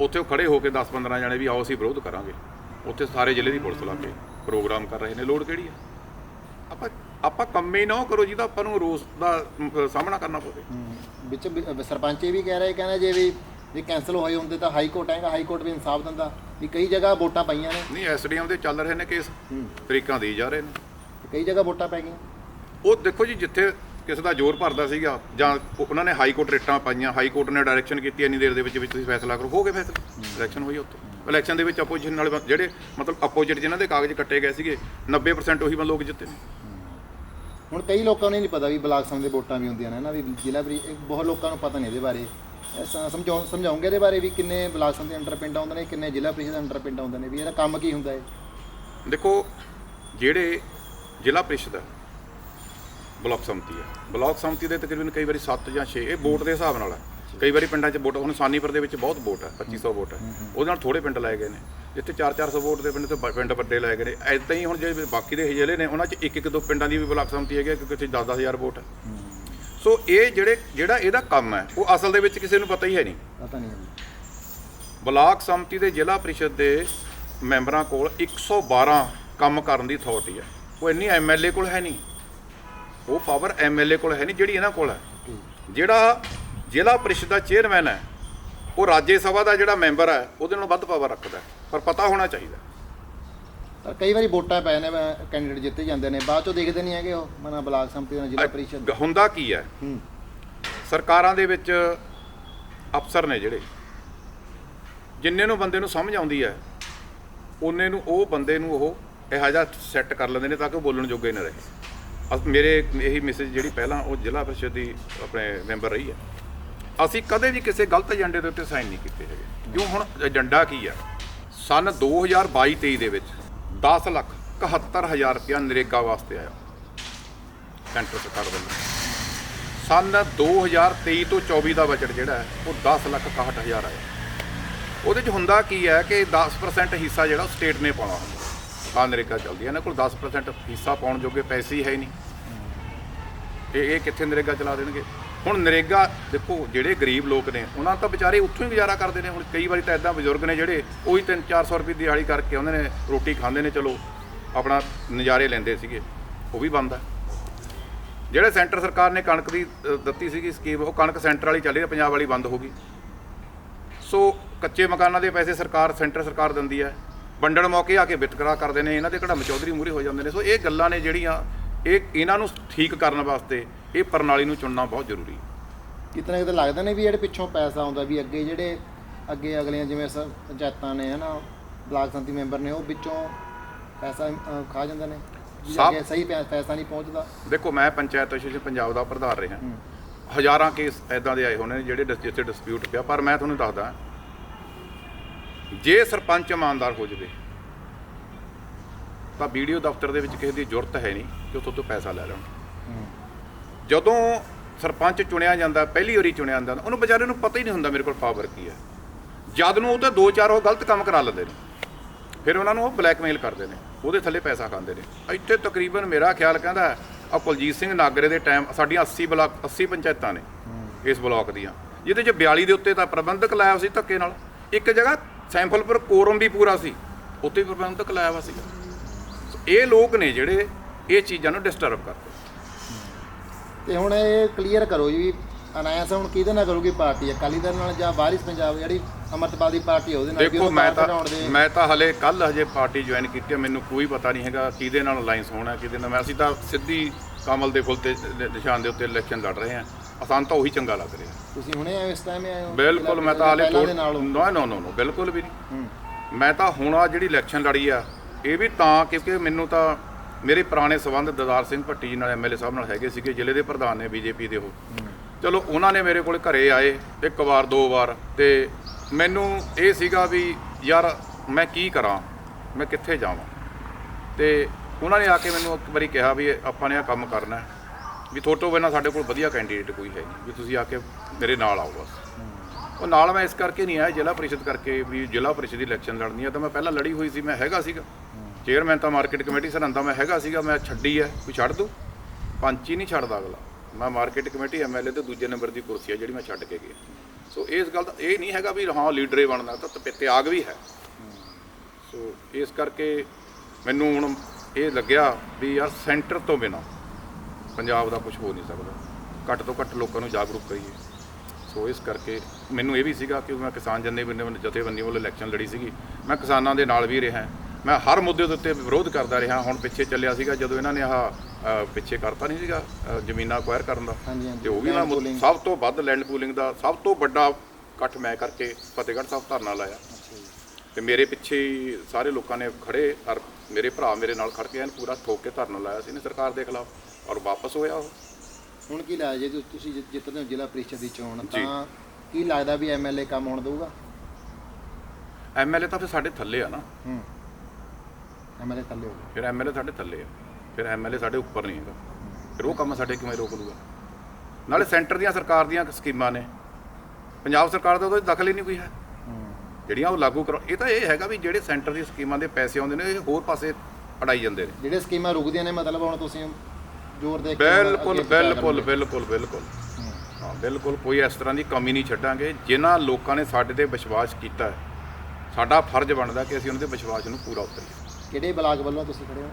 ਉੱਥੇ ਉਹ ਖੜੇ ਹੋ ਕੇ 10-15 ਜਣੇ ਵੀ ਆਓ ਅਸੀਂ ਵਿਰੋਧ ਕਰਾਂਗੇ। ਉੱਥੇ ਸਾਰੇ ਜ਼ਿਲ੍ਹੇ ਦੀ ਪੁਲਿਸ ਲਾ ਕੇ ਪ੍ਰੋਗਰਾਮ ਕਰ ਰਹੇ ਨੇ। ਲੋੜ ਕਿਹੜੀ ਆ ਆਪਾਂ ਆਪਾਂ ਕੰਮ ਹੀ ਨਾ ਕਰੋ ਜਿਹਦਾ ਆਪਾਂ ਨੂੰ ਰੋਸ ਦਾ ਸਾਹਮਣਾ ਕਰਨਾ ਪਵੇ। ਹੂੰ। ਵਿੱਚ ਸਰਪੰਚ ਇਹ ਵੀ ਕਹਿ ਰਹੇ ਕਹਿੰਦਾ ਜੇ ਵੀ ਜੇ ਕੈਂਸਲ ਹੋਏ ਹੁੰਦੇ ਤਾਂ ਹਾਈ ਕੋਰਟ ਆਏਗਾ ਹਾਈ ਕੋਰਟ ਵੀ ਇਨਸਾਫ ਦਿੰਦਾ। ਵੀ ਕਈ ਜਗ੍ਹਾ ਵੋਟਾਂ ਪਈਆਂ ਨੇ। ਨਹੀਂ ਐਸਡੀਐਮ ਦੇ ਚੱਲ ਰਹੇ ਨੇ ਕੇਸ ਤਰੀਕਾਂ ਦੇ ਜਾ ਰਹੇ ਨੇ। ਕਈ ਜਗ੍ਹਾ ਵੋਟਾਂ ਪੈ ਗਈਆਂ। ਉਹ ਦੇਖੋ ਜੀ ਜਿੱਥੇ ਕਿਸੇ ਦਾ ਜ਼ੋਰ ਭਰਦਾ ਸੀਗਾ ਜਾਂ ਉਹ- ਉਹਨਾਂ ਨੇ ਹਾਈ ਕੋਰਟ ਰਿਟਾਂ ਪਾਈਆਂ ਹਾਈ ਕੋਰਟ ਨੇ ਡਾਇਰੈਕਸ਼ਨ ਕੀਤੀ ਇੰਨੀ ਦੇਰ ਦੇ ਵਿੱਚ ਵਿੱਚ ਤੁਸੀਂ ਫੈਸਲਾ ਕਰੋ ਹੋ ਗਏ ਫੈਸਲਾ। ਇਲੈਕਸ਼ਨ ਹੋਈ ਉੱਥੇ। ਇਲੈਕਸ਼ਨ ਦੇ ਵਿੱਚ ਆਪੋਜੀਸ਼ਨ ਬੰ- ਜਿਹੜੇ ਮਤਲਬ ਆਪੋਜੀਟ ਜਿਨ੍ਹਾਂ ਦੇ ਕਾਗਜ਼ ਕੱਟੇ ਗਏ ਸੀਗੇ 90% ਉਹੀ ਲੋਕ ਜਿੱਤੇ ਨੇ। ਹੁਣ ਕਈ ਲੋਕਾਂ ਨੂੰ ਨਹੀਂ ਪਤਾ ਵੀ ਬਲਾਕ ਸੰਘ ਦੇ ਵੋਟਾਂ ਵੀ ਹੁੰਦੀਆਂ ਨੇ ਨਾ ਵੀ ਜ਼ਿਲ੍ਹਾ ਬਰੀ ਇਹ ਬਹੁਤ ਲੋਕਾਂ ਨੂੰ ਪਤਾ ਨਹੀਂ ਇਹਦੇ ਬਾਰੇ। ਸਮਝਾਉ ਸਮਝਾਉਂਗੇ ਇਹਦੇ ਬਾਰੇ ਵੀ ਕਿੰਨੇ ਬਲਾਕ ਦੇ ਅੰਡਰ ਪਿੰਡ ਆਉਂਦੇ ਨੇ ਕਿੰਨੇ ਜ਼ਿਲ੍ਹਾ ਪ੍ਰੀਸ਼ਦ ਅੰਡਰ ਪਿੰਡ ਆਉਂਦੇ ਨੇ ਵੀ ਇਹਦਾ ਕੰਮ ਕੀ ਹੁੰਦਾ ਹੈ ਦੇਖੋ ਜਿਹੜੇ ਜ਼ਿਲ੍ਹਾ ਪ੍ਰੀਸ਼ਦ ਹੈ ਬਲਾਕ ਸੰਮਤੀ ਹੈ। ਬਲਾਕ ਸੰਮਤੀ ਦੇ ਤਕਰੀਬਨ ਕਈ ਵਾਰੀ 7 ਜਾਂ 6 ਇਹ ਵੋਟ ਦੇ ਹਿਸਾਬ ਨਾਲ ਹੈ। ਕਈ ਵਾਰੀ ਪਿੰਡਾਂ 'ਚ ਵੋਟ ਹੁਣ ਸਾਨੀਪੁਰ ਦੇ ਵਿੱਚ ਬਹੁਤ ਵੋਟ ਹੈ 2500 ਵੋਟ ਹੈ। ਉਹਦੇ ਨਾਲ ਥੋੜੇ ਪਿੰਡ ਲਾਏ ਗਏ ਨੇ। ਜਿੱਥੇ 4-400 ਵੋਟ ਦੇ ਪਿੰਡ ਤੇ ਪਿੰਡ ਵੱਡੇ ਲਾਏ ਗਏ ਨੇ। ਐਦਾਂ ਹੀ ਹੁਣ ਜਿਹੜੇ ਬਾਕੀ ਦੇ ਜ਼ਿਲ੍ਹੇ ਨੇ ਉਹਨਾਂ 'ਚ ਇੱਕ ਇੱਕ ਦੋ ਪਿੰਡਾਂ ਦੀ ਵੀ ਬਲਾਕ ਸੰਮਤੀ ਹੈਗੀ ਹੈ, ਕਿਉਂਕਿ ਇੱਥੇ 10-10000 ਵੋਟ ਹੈ। ਸੋ ਇਹ ਜਿਹੜੇ ਜਿਹੜਾ ਇਹਦਾ ਕੰਮ ਹੈ ਉਹ ਅਸਲ ਦੇ ਵਿੱਚ ਕਿਸੇ ਨੂੰ ਪਤਾ ਹੀ ਹੈ ਨਹੀਂ। ਪਤਾ ਨਹੀਂ ਬਲਾਕ ਸੰਮਤੀ ਦੇ ਜ਼ਿਲ੍ਹਾ ਪ੍ਰੀਸ਼ਦ ਦੇ ਮੈਂਬਰਾਂ ਕੋਲ 112 ਕੰਮ ਕਰਨ ਦੀ ਅਥਾਰਟੀ ਹੈ। ਉਹ ਇੰਨੀ ਐਮਐਲਏ ਕੋਲ ਹੈ ਨਹੀਂ। ਉਹ ਪਾਵਰ ਐਮਐਲਏ ਕੋਲ ਹੈ ਨਹੀਂ ਜਿਹੜੀ ਇਹਨਾਂ ਕੋਲ ਹੈ। ਜਿਹੜਾ ਜ਼ਿਲ੍ਹਾ ਪ੍ਰੀਸ਼ਦ ਦਾ ਚੇਅਰਮੈਨ ਹੈ ਉਹ ਰਾਜ ਸਭਾ ਦਾ ਜਿਹੜਾ ਮੈਂਬਰ ਹੈ ਉਹਦੇ ਨਾਲੋਂ ਵੱਧ ਪਾਵਰ ਰੱਖਦਾ। ਪਰ ਪਤਾ ਹੋਣਾ ਚਾਹੀਦਾ ਪਰ ਕਈ ਵਾਰੀ ਵੋਟਾਂ ਪੈ ਨੇ ਕੈਂਡੀਡੇਟ ਜਿੱਤੇ ਜਾਂਦੇ ਨੇ ਬਾਅਦ ਚੋਂ ਦੇਖਦੇ ਨਹੀਂ ਹੈਗੇ ਉਹ ਮਨਾ ਬਲਾਕ ਸੰਮਤੀ ਦਾ ਜ਼ਿਲ੍ਹਾ ਪ੍ਰੀਸ਼ਦ। ਹੁੰਦਾ ਕੀ ਹੈ? ਹੂੰ। ਸਰਕਾਰਾਂ ਦੇ ਵਿੱਚ ਅਫਸਰ ਨੇ ਜਿਹੜੇ ਜਿੰਨੇ ਨੂੰ ਬੰਦੇ ਨੂੰ ਸਮਝ ਆਉਂਦੀ ਹੈ ਉਹਨੇ ਨੂੰ ਉਹ ਬੰਦੇ ਨੂੰ ਉਹ ਇਹੋ ਜਿਹਾ ਸੈੱਟ ਕਰ ਲੈਂਦੇ ਨੇ ਤਾਂ ਕਿ ਉਹ ਬੋਲਣ ਜੋਗੇ ਨਾ ਰਹੇ। ਮੇਰੇ ਇਹੀ ਮੈਸੇਜ ਜਿਹੜੀ ਪਹਿਲਾਂ ਉਹ ਜ਼ਿਲ੍ਹਾ ਪ੍ਰੀਸ਼ਦ ਦੀ ਆਪਣੇ ਮੈਂਬਰ ਰਹੀ ਹੈ। ਅਸੀਂ ਕਦੇ ਵੀ ਕਿਸੇ ਗਲਤ ਏਜੰਡੇ ਦੇ ਉੱਤੇ ਸਾਈਨ ਨਹੀਂ ਕੀਤੇ ਹੈਗੇ। ਕਿਉਂ ਹੁਣ ਏਜੰਡਾ ਕੀ ਹੈ? ਸਨ 2022-23 ਦੇ ਵਿੱਚ 10 ਲੱਖ 71000 ਰੁਪਇਆ ਨਰੇਗਾ ਵਾਸਤੇ ਆਇਆ। ਸੈਂਟਰ ਸਰਕਾਰ ਵੱਲੋਂ। ਸਨ 2023 ਤੋਂ 24 ਦਾ ਬਜਟ ਜਿਹੜਾ ਹੈ, ਉਹ 10 ਲੱਖ 61000 ਆਇਆ। ਉਹਦੇ 'ਚ ਹੁੰਦਾ ਕੀ ਹੈ ਕਿ 10% ਹਿੱਸਾ ਜਿਹੜਾ ਸਟੇਟ ਨੇ ਪਾਉਣਾ ਹੁੰਦਾ। ਆ ਨਰੇਗਾ ਚੱਲਦੀ ਹੈ, ਇਹਨਾਂ ਕੋਲ 10% ਹਿੱਸਾ ਪਾਉਣ ਜੋਗੇ ਪੈਸੇ ਹੀ ਹੈ ਨਹੀਂ। ਇਹ ਇਹ ਕਿੱਥੇ ਨਰੇਗਾ ਚਲਾ ਦੇਣਗੇ? ਹੁਣ ਨਰੇਗਾ, ਦੇਖੋ ਜਿਹੜੇ ਗਰੀਬ ਲੋਕ ਨੇ, ਉਹਨਾਂ ਤਾਂ ਵਿਚਾਰੇ ਉੱਥੋਂ ਹੀ ਗੁਜ਼ਾਰਾ ਕਰਦੇ ਨੇ। ਹੁਣ ਕਈ ਵਾਰੀ ਤਾਂ ਇਦਾਂ ਬਜ਼ੁਰਗ ਨੇ ਜਿਹੜੇ, ਉਹੀ 3-400 ਰੁਪਏ ਦੀ ਦਿਹਾੜੀ ਕਰਕੇ ਉਹਨਾਂ ਨੇ ਰੋਟੀ ਖਾਂਦੇ ਨੇ, ਚਲੋ ਆਪਣਾ ਨਜ਼ਾਰੇ ਲੈਂਦੇ ਸੀਗੇ। ਉਹ ਵੀ ਬੰਦ ਹੈ ਜਿਹੜੇ ਸੈਂਟਰ ਸਰਕਾਰ ਨੇ ਕਣਕ ਦੀ ਦਿੱਤੀ ਸੀਗੀ ਸਕੀਮ, ਉਹ ਕਣਕ ਸੈਂਟਰ ਵਾਲੀ ਚੱਲੀ ਪੰਜਾਬ ਵਾਲੀ ਬੰਦ ਹੋ ਗਈ। ਸੋ ਕੱਚੇ ਮਕਾਨਾਂ ਦੇ ਪੈਸੇ ਸਰਕਾਰ, ਸੈਂਟਰ ਸਰਕਾਰ ਦਿੰਦੀ ਹੈ। ਵੰਡਣ ਮੌਕੇ ਆ ਕੇ ਵਿਤਕਰਾ ਕਰਦੇ ਨੇ, ਇਹਨਾਂ ਦੇ ਘੜਾ ਚੌਧਰੀ ਮੂਰੇ ਹੋ ਜਾਂਦੇ ਨੇ। ਸੋ ਇਹ ਗੱਲਾਂ ਨੇ ਜਿਹੜੀਆਂ, ਇਹ ਇਹਨਾਂ ਨੂੰ ਠੀਕ ਕਰਨ ਵਾਸਤੇ ਇਹ ਪ੍ਰਣਾਲੀ ਨੂੰ ਚੁਣਨਾ ਬਹੁਤ ਜ਼ਰੂਰੀ ਹੈ। ਕਿਤਨਾ ਕਿਤੇ ਲੱਗਦਾ ਨੇ ਵੀ ਜਿਹੜੇ ਪਿੱਛੋਂ ਪੈਸਾ ਆਉਂਦਾ ਵੀ ਅੱਗੇ ਜਿਹੜੇ ਅੱਗੇ ਅਗਲੀਆਂ ਜਿਵੇਂ ਸ- ਪੰਚਾਇਤਾਂ ਨੇ ਹਨਾ ਬਲਾਕ ਸੰਮਤੀ ਮੈਂਬਰ ਨੇ ਉਹ ਵਿੱਚੋਂ ਪੈਸਾ ਖਾ ਜਾਂਦੇ ਨੇ। ਵੀ ਸਭ- ਅੱਗੇ ਸਹੀ ਪੈ- ਪੈਸਾ ਨਹੀਂ ਪਹੁੰਚਦਾ। ਦੇਖੋ ਮੈਂ ਪੰਚਾਇਤ ਐਸੋਸੀਏਸ਼ਨ ਪੰਜਾਬ ਦਾ ਪ੍ਰਧਾਨ ਰਿਹਾ। ਹਜ਼ਾਰਾਂ ਕੇਸ ਐਦਾਂ ਦੇ ਆਏ ਹੋਣੇ ਨੇ ਜਿਹੜੇ ਡਿਸ- ਜਿੱਥੇ ਡਿਸਪਿਊਟ ਪਿਆ। ਪਰ ਮੈਂ ਤੁਹਾਨੂੰ ਦੱਸਦਾ ਜੇ ਸਰਪੰਚ ਇਮਾਨਦਾਰ ਹੋ ਜਾਵੇ ਤਾਂ ਵੀਡੀਓ ਦਫ਼ਤਰ ਦੇ ਵਿੱਚ ਕਿਸੇ ਦੀ ਜ਼ਰੂਰਤ ਹੈ ਨਹੀਂ ਕਿ ਉੱਥੋਂ ਤੋਂ ਪੈਸਾ ਲੈ ਲੈਣ। ਜਦੋਂ ਸਰਪੰਚ ਚੁਣਿਆ ਜਾਂਦਾ, ਪਹਿਲੀ ਵਾਰੀ ਚੁਣਿਆ ਜਾਂਦਾ, ਉਹਨੂੰ ਵਿਚਾਰੇ ਨੂੰ ਪਤਾ ਹੀ ਨਹੀਂ ਹੁੰਦਾ ਮੇਰੇ ਕੋਲ ਪਾਵਰ ਕੀ ਹੈ। ਜਦ ਨੂੰ ਉਹ ਤਾਂ ਦੋ ਚਾਰ ਉਹ ਗਲਤ ਕੰਮ ਕਰਾ ਲੈਂਦੇ ਨੇ, ਫਿਰ ਉਹਨਾਂ ਨੂੰ ਉਹ ਬਲੈਕਮੇਲ ਕਰਦੇ ਨੇ, ਉਹਦੇ ਥੱਲੇ ਪੈਸਾ ਖਾਂਦੇ ਨੇ। ਇੱਥੇ ਤਕਰੀਬਨ ਮੇਰਾ ਖਿਆਲ ਕਹਿੰਦਾ ਆ ਕੁਲਜੀਤ ਸਿੰਘ ਨਾਗਰੇ ਦੇ ਟਾਈਮ ਸਾਡੀਆਂ 80 ਬਲਾਕ 80 ਪੰਚਾਇਤਾਂ ਨੇ ਇਸ ਬਲਾਕ ਦੀਆਂ। ਜਿਹਦੇ ਚ 42 ਦੇ ਉੱਤੇ ਤਾਂ ਪ੍ਰਬੰਧਕ ਲਾਇਆ ਸੀ ਧੱਕੇ ਨਾਲ। ਇੱਕ ਜਗ੍ਹਾ ਸੈਂਪਲਪੁਰ ਕੋਰਮ ਵੀ ਪੂਰਾ ਸੀ ਉੱਤੇ ਪ੍ਰਬੰਧਕ ਲਾਇਆ ਵਾ ਸੀ ਇਹ ਲੋਕ ਨੇ ਜਿਹੜੇ ਇਹ ਚੀਜ਼ਾਂ ਨੂੰ ਡਿਸਟਰਬ ਕਰਦੇ ਤੇ ਹੁਣ ਇਹ ਕਲੀਅਰ ਕਰੋ ਜੀ ਅਨਾਇੰਸ ਹੁਣ ਕਿਹਦੇ ਨਾਲ ਕਰੂਗੀ ਪਾਰਟੀ? ਅਕਾਲੀ ਦਲ ਨਾਲ ਜਾਂ ਵਾਰਿਸ ਪੰਜਾਬ ਜਿਹੜੀ ਅਮਰਤਪਾਲ ਦੀ ਪਾਰਟੀ ਉਹਦੇ ਨਾਲ ਵੀ ਦੇਖੋ ਮੈਂ ਤਾਂ ਦੇ ਮੈਂ ਤਾਂ ਹਲੇ ਕੱਲ ਹਜੇ ਪਾਰਟੀ ਜੁਆਇਨ ਕੀਤੀ ਹੈ ਮੈਨੂੰ ਕੋਈ ਪਤਾ ਨਹੀਂ ਹੈਗਾ ਕਿਹਦੇ ਨਾਲ ਅਲਾਈਅੰਸ ਹੋਣਾ ਕਿਹਦੇ ਨਾਲ। ਮੈਂ ਅਸੀਂ ਤਾਂ ਸਿੱਧੀ ਕਮਲ ਦੇ ਫੁੱਲ ਤੇ ਨ- ਨਿਸ਼ਾਨ ਦੇ ਉੱਤੇ ਇਲੈਕਸ਼ਨ ਲੜ ਰਹੇ ਹਾਂ। ਆਸਾਨ ਤਾਂ ਉਹੀ ਚੰਗਾ ਲੱਗ ਰਿਹਾ। ਤੁਸੀਂ ਹੁਣੇ ਆਏ ਹੋ ਇਸ ਟਾਈਮ ਆਏ ਹੋ? ਬਿਲਕੁਲ ਮੈਂ ਤਾਂ ਹਲੇ ਪਹਿਲਾਂ ਦੇ ਨਾਲ ਹੋ। ਨੋ ਨੋ ਨੋ ਨੋ ਬਿਲਕੁਲ ਵੀ ਨਹੀਂ। ਮੈਂ ਤਾਂ ਹੁਣ ਆ ਜਿਹੜੀ ਇਲੈਕਸ਼ਨ ਲੜੀ ਆ ਇਹ ਵੀ ਤਾਂ ਕਿਉਂਕਿ ਮੈਨੂੰ ਤਾਂ ਮੇਰੇ ਪੁਰਾਣੇ ਸਬੰਧ ਦਦਾਰ ਸਿੰਘ ਭੱਟੀ ਨਾਲ ਐਮਐਲਏ ਸਾਹਿਬ ਨਾਲ ਹੈਗੇ ਸੀਗੇ, ਜ਼ਿਲ੍ਹੇ ਦੇ ਪ੍ਰਧਾਨ ਨੇ ਬੀਜੇਪੀ ਦੇ ਉਹ। ਚਲੋ, ਉਹਨਾਂ ਨੇ ਮੇਰੇ ਕੋਲ ਘਰੇ ਆਏ, ਇੱਕ ਵਾਰ, ਦੋ ਵਾਰ, ਤੇ ਮੈਨੂੰ ਇਹ ਸੀਗਾ ਵੀ ਯਾਰ ਮੈਂ ਕੀ ਕਰਾਂ? ਮੈਂ ਕਿੱਥੇ ਜਾਵਾਂ? ਤੇ ਉਹਨਾਂ ਨੇ ਆ ਕੇ ਮੈਨੂੰ ਇੱਕ ਵਾਰੀ ਕਿਹਾ ਵੀ ਆਪਾਂ ਨੇ ਆ ਕੰਮ ਕਰਨਾ ਹੈ, ਵੀ ਥੋਟੋ ਬਿਨਾਂ ਸਾਡੇ ਕੋਲ ਵਧੀਆ ਕੈਂਡੀਡੇਟ ਕੋਈ ਹੈ ਨਹੀਂ, ਵੀ ਤੁਸੀਂ ਆ ਕੇ ਮੇਰੇ ਨਾਲ ਆਓ ਬਸ। ਉਹ ਨਾਲ ਮੈਂ ਇਸ ਕਰਕੇ ਨਹੀਂ ਆਇਆ, ਜ਼ਿਲ੍ਹਾ ਪ੍ਰੀਸ਼ਦ ਕਰਕੇ ਵੀ ਜ਼ਿਲ੍ਹਾ ਪ੍ਰੀਸ਼ਦ ਦੀ ਇਲੈਕਸ਼ਨ ਲੜਨੀ ਆ, ਤਾਂ ਮੈਂ ਪਹਿਲਾਂ ਲੜੀ ਹੋਈ ਸੀ, ਮੈਂ ਹੈਗਾ ਸੀਗਾ। ਚੇਅਰਮੈਨ ਤਾਂ ਮਾਰਕੀਟ ਕਮੇਟੀ ਸਰਹੰਦਾ ਮੈਂ ਹੈਗਾ ਸੀਗਾ, ਮੈਂ ਛੱਡੀ ਹੈ ਕੋਈ ਛੱਡ ਦੂ। ਪੰਚ ਹੀ ਨਹੀਂ ਛੱਡਦਾ ਅਗਲਾ। ਮੈਂ ਮਾਰਕੀਟ ਕਮੇਟੀ ਐਮਐਲਏ ਤੇ ਦੂਜੇ ਨੰਬਰ ਦੀ ਕੁਰਸੀ ਹੈ ਜਿਹੜੀ ਮੈਂ ਛੱਡ ਕੇ ਗਿਆ। ਸੋ ਇਸ ਗੱਲ ਦਾ ਇਹ ਨਹੀਂ ਹੈਗਾ ਵੀ ਹਾਂ ਲੀਡਰ ਹੀ ਬਣਨਾ, ਤਾਂ ਤਪੇ ਤਿਆਗ ਵੀ ਹੈ। ਸੋ ਇਸ ਕਰਕੇ ਮੈਨੂੰ ਹੁਣ ਇਹ ਲੱਗਿਆ ਵੀ ਯਾਰ ਸੈਂਟਰ ਤੋਂ ਬਿਨਾ ਪੰਜਾਬ ਦਾ ਕੁਝ ਹੋ ਨਹੀਂ ਸਕਦਾ। ਘੱਟ ਤੋਂ ਘੱਟ ਲੋਕਾਂ ਨੂੰ ਜਾਗਰੂਕ ਕਰੀਏ। ਸੋ ਇਸ ਕਰਕੇ ਮੈਨੂੰ ਇਹ ਵੀ ਸੀਗਾ ਕਿ ਮੈਂ ਕਿਸਾਨ ਜਥੇਬੰਦੀ ਜਥੇਬੰਦੀ ਵੱਲੋਂ ਇਲੈਕਸ਼ਨ ਲੜੀ ਸੀਗੀ, ਮੈਂ ਕਿਸਾਨਾਂ ਦੇ ਨਾਲ ਵੀ ਰਿਹਾ। ਮੈਂ ਹਰ ਮੁੱਦੇ ਦੇ ਉੱਤੇ ਵਿਰੋਧ ਕਰਦਾ ਰਿਹਾ। ਹੁਣ ਪਿੱਛੇ ਚੱਲਿਆ ਸੀਗਾ ਜਦੋਂ ਇਹਨਾਂ ਨੇ ਆਹ ਪਿੱਛੇ ਕਰਤਾ ਨਹੀਂ ਸੀਗਾ ਜ਼ਮੀਨਾਂ ਅਕਵਾਇਰ ਕਰਨ ਦਾ। ਹਾਂਜੀ ਹਾਂਜੀ। ਤੇ ਉਹ ਵੀ Land pooling। ਸਭ ਤੋਂ ਵੱਧ ਲੈਂਡ ਪੂਲਿੰਗ ਦਾ ਸਭ ਤੋਂ ਵੱਡਾ ਇਕੱਠ ਮੈਂ ਕਰਕੇ ਫਤਿਹਗੜ੍ਹ ਸਾਹਿਬ ਧਰਨਾ ਲਾਇਆ। ਤੇ ਮੇਰੇ ਪਿੱਛੇ ਹੀ ਸਾਰੇ ਲੋਕਾਂ ਨੇ ਖੜੇ ਔਰ ਮੇਰੇ ਭਰਾ ਮੇਰੇ ਨਾਲ ਖੜ ਕੇ ਐਨ ਪੂਰਾ ਠੋਕ ਕੇ ਧਰਨਾ ਲਾਇਆ ਸੀ ਨੇ ਸਰਕਾਰ ਦੇ ਖਿਲਾਫ ਔਰ ਵਾਪਸ ਹੋਇਆ ਉਹ। ਹੁਣ ਕੀ ਲੱਗਦਾ ਜੇ ਤੁ- ਤੁਸੀਂ ਜਿ- ਜਿੱਤਦੇ ਹੋ ਜ਼ਿਲ੍ਹਾ ਪ੍ਰੀਸ਼ਦ ਦੀ ਚੋਣ। ਤਾਂ ਕੀ ਲੱਗਦਾ ਵੀ ਐਮਐਲਏ ਕੰਮ ਹੋਣ ਦਊਗਾ? ਐਮਐਲਏ ਤਾਂ ਫਿਰ ਸਾਡੇ ਥੱਲੇ ਆ ਨਾ। ਹੂੰ। ਐਮਐਲਏ ਥੱਲੇ ਹੋਊਗਾ ਫਿਰ ਐਮਐਲਏ ਸਾਡੇ ਥੱਲੇ ਆ। ਫਿਰ ਐਮਐਲਏ ਸਾਡੇ ਉੱਪਰ ਨਹੀਂ ਹੈਗਾ। ਫਿਰ ਉਹ ਕੰਮ ਸਾਡੇ ਕਿਵੇਂ ਰੋਕ ਲੂਗਾ ਨਾਲੇ ਸੈਂਟਰ ਦੀਆਂ ਸਰਕਾਰ ਦੀਆਂ ਸਕੀਮਾਂ ਨੇ। ਪੰਜਾਬ ਸਰਕਾਰ ਦਾ ਉਹਦਾ ਦਖਲ ਹੀ ਨਹੀਂ ਕੋਈ ਹੈ। ਹੂੰ। ਜਿਹੜੀਆਂ ਉਹ ਲਾਗੂ ਕਰੋ ਇਹ ਤਾਂ ਇਹ ਹੈਗਾ ਵੀ ਜਿਹੜੇ ਸੈਂਟਰ ਦੀ ਸਕੀਮਾਂ ਦੇ ਪੈਸੇ ਆਉਂਦੇ ਨੇ ਇਹ ਹੋਰ ਪਾਸੇ ਅੜਾਈ ਜਾਂਦੇ ਨੇ। ਜਿਹੜੇ ਸਕੀਮਾਂ ਰੁਕਦੀਆਂ ਨੇ ਮਤਲਬ ਹੁਣ ਤੁਸੀਂ ਜ਼ੋਰ ਦੇ ਕੇ ਬਿਲਕੁਲ ਬਿਲਕੁਲ। ਬਿਲਕੁਲ ਬਿਲਕੁਲ। ਹੂੰ। ਹਾਂ ਬਿਲਕੁਲ ਕੋਈ ਇਸ ਤਰ੍ਹਾਂ ਦੀ ਕਮੀ ਨਹੀਂ ਛੱਡਾਂਗੇ ਜਿਨ੍ਹਾਂ ਲੋਕਾਂ ਨੇ ਸਾਡੇ ਤੇ ਵਿਸ਼ਵਾਸ ਕੀਤਾ ਹੈ। ਸਾਡਾ ਫਰਜ਼ ਬਣਦਾ ਕਿ ਅਸੀਂ ਉਹਨਾਂ ਦੇ ਵਿਸ਼ਵਾਸ ਨੂੰ ਪੂਰਾ ਉਤਰੀਏ। ਕਿਹੜੇ ਬਲਾਕ ਵੱਲੋਂ ਤੁਸੀਂ ਖੜੇ ਹੋ?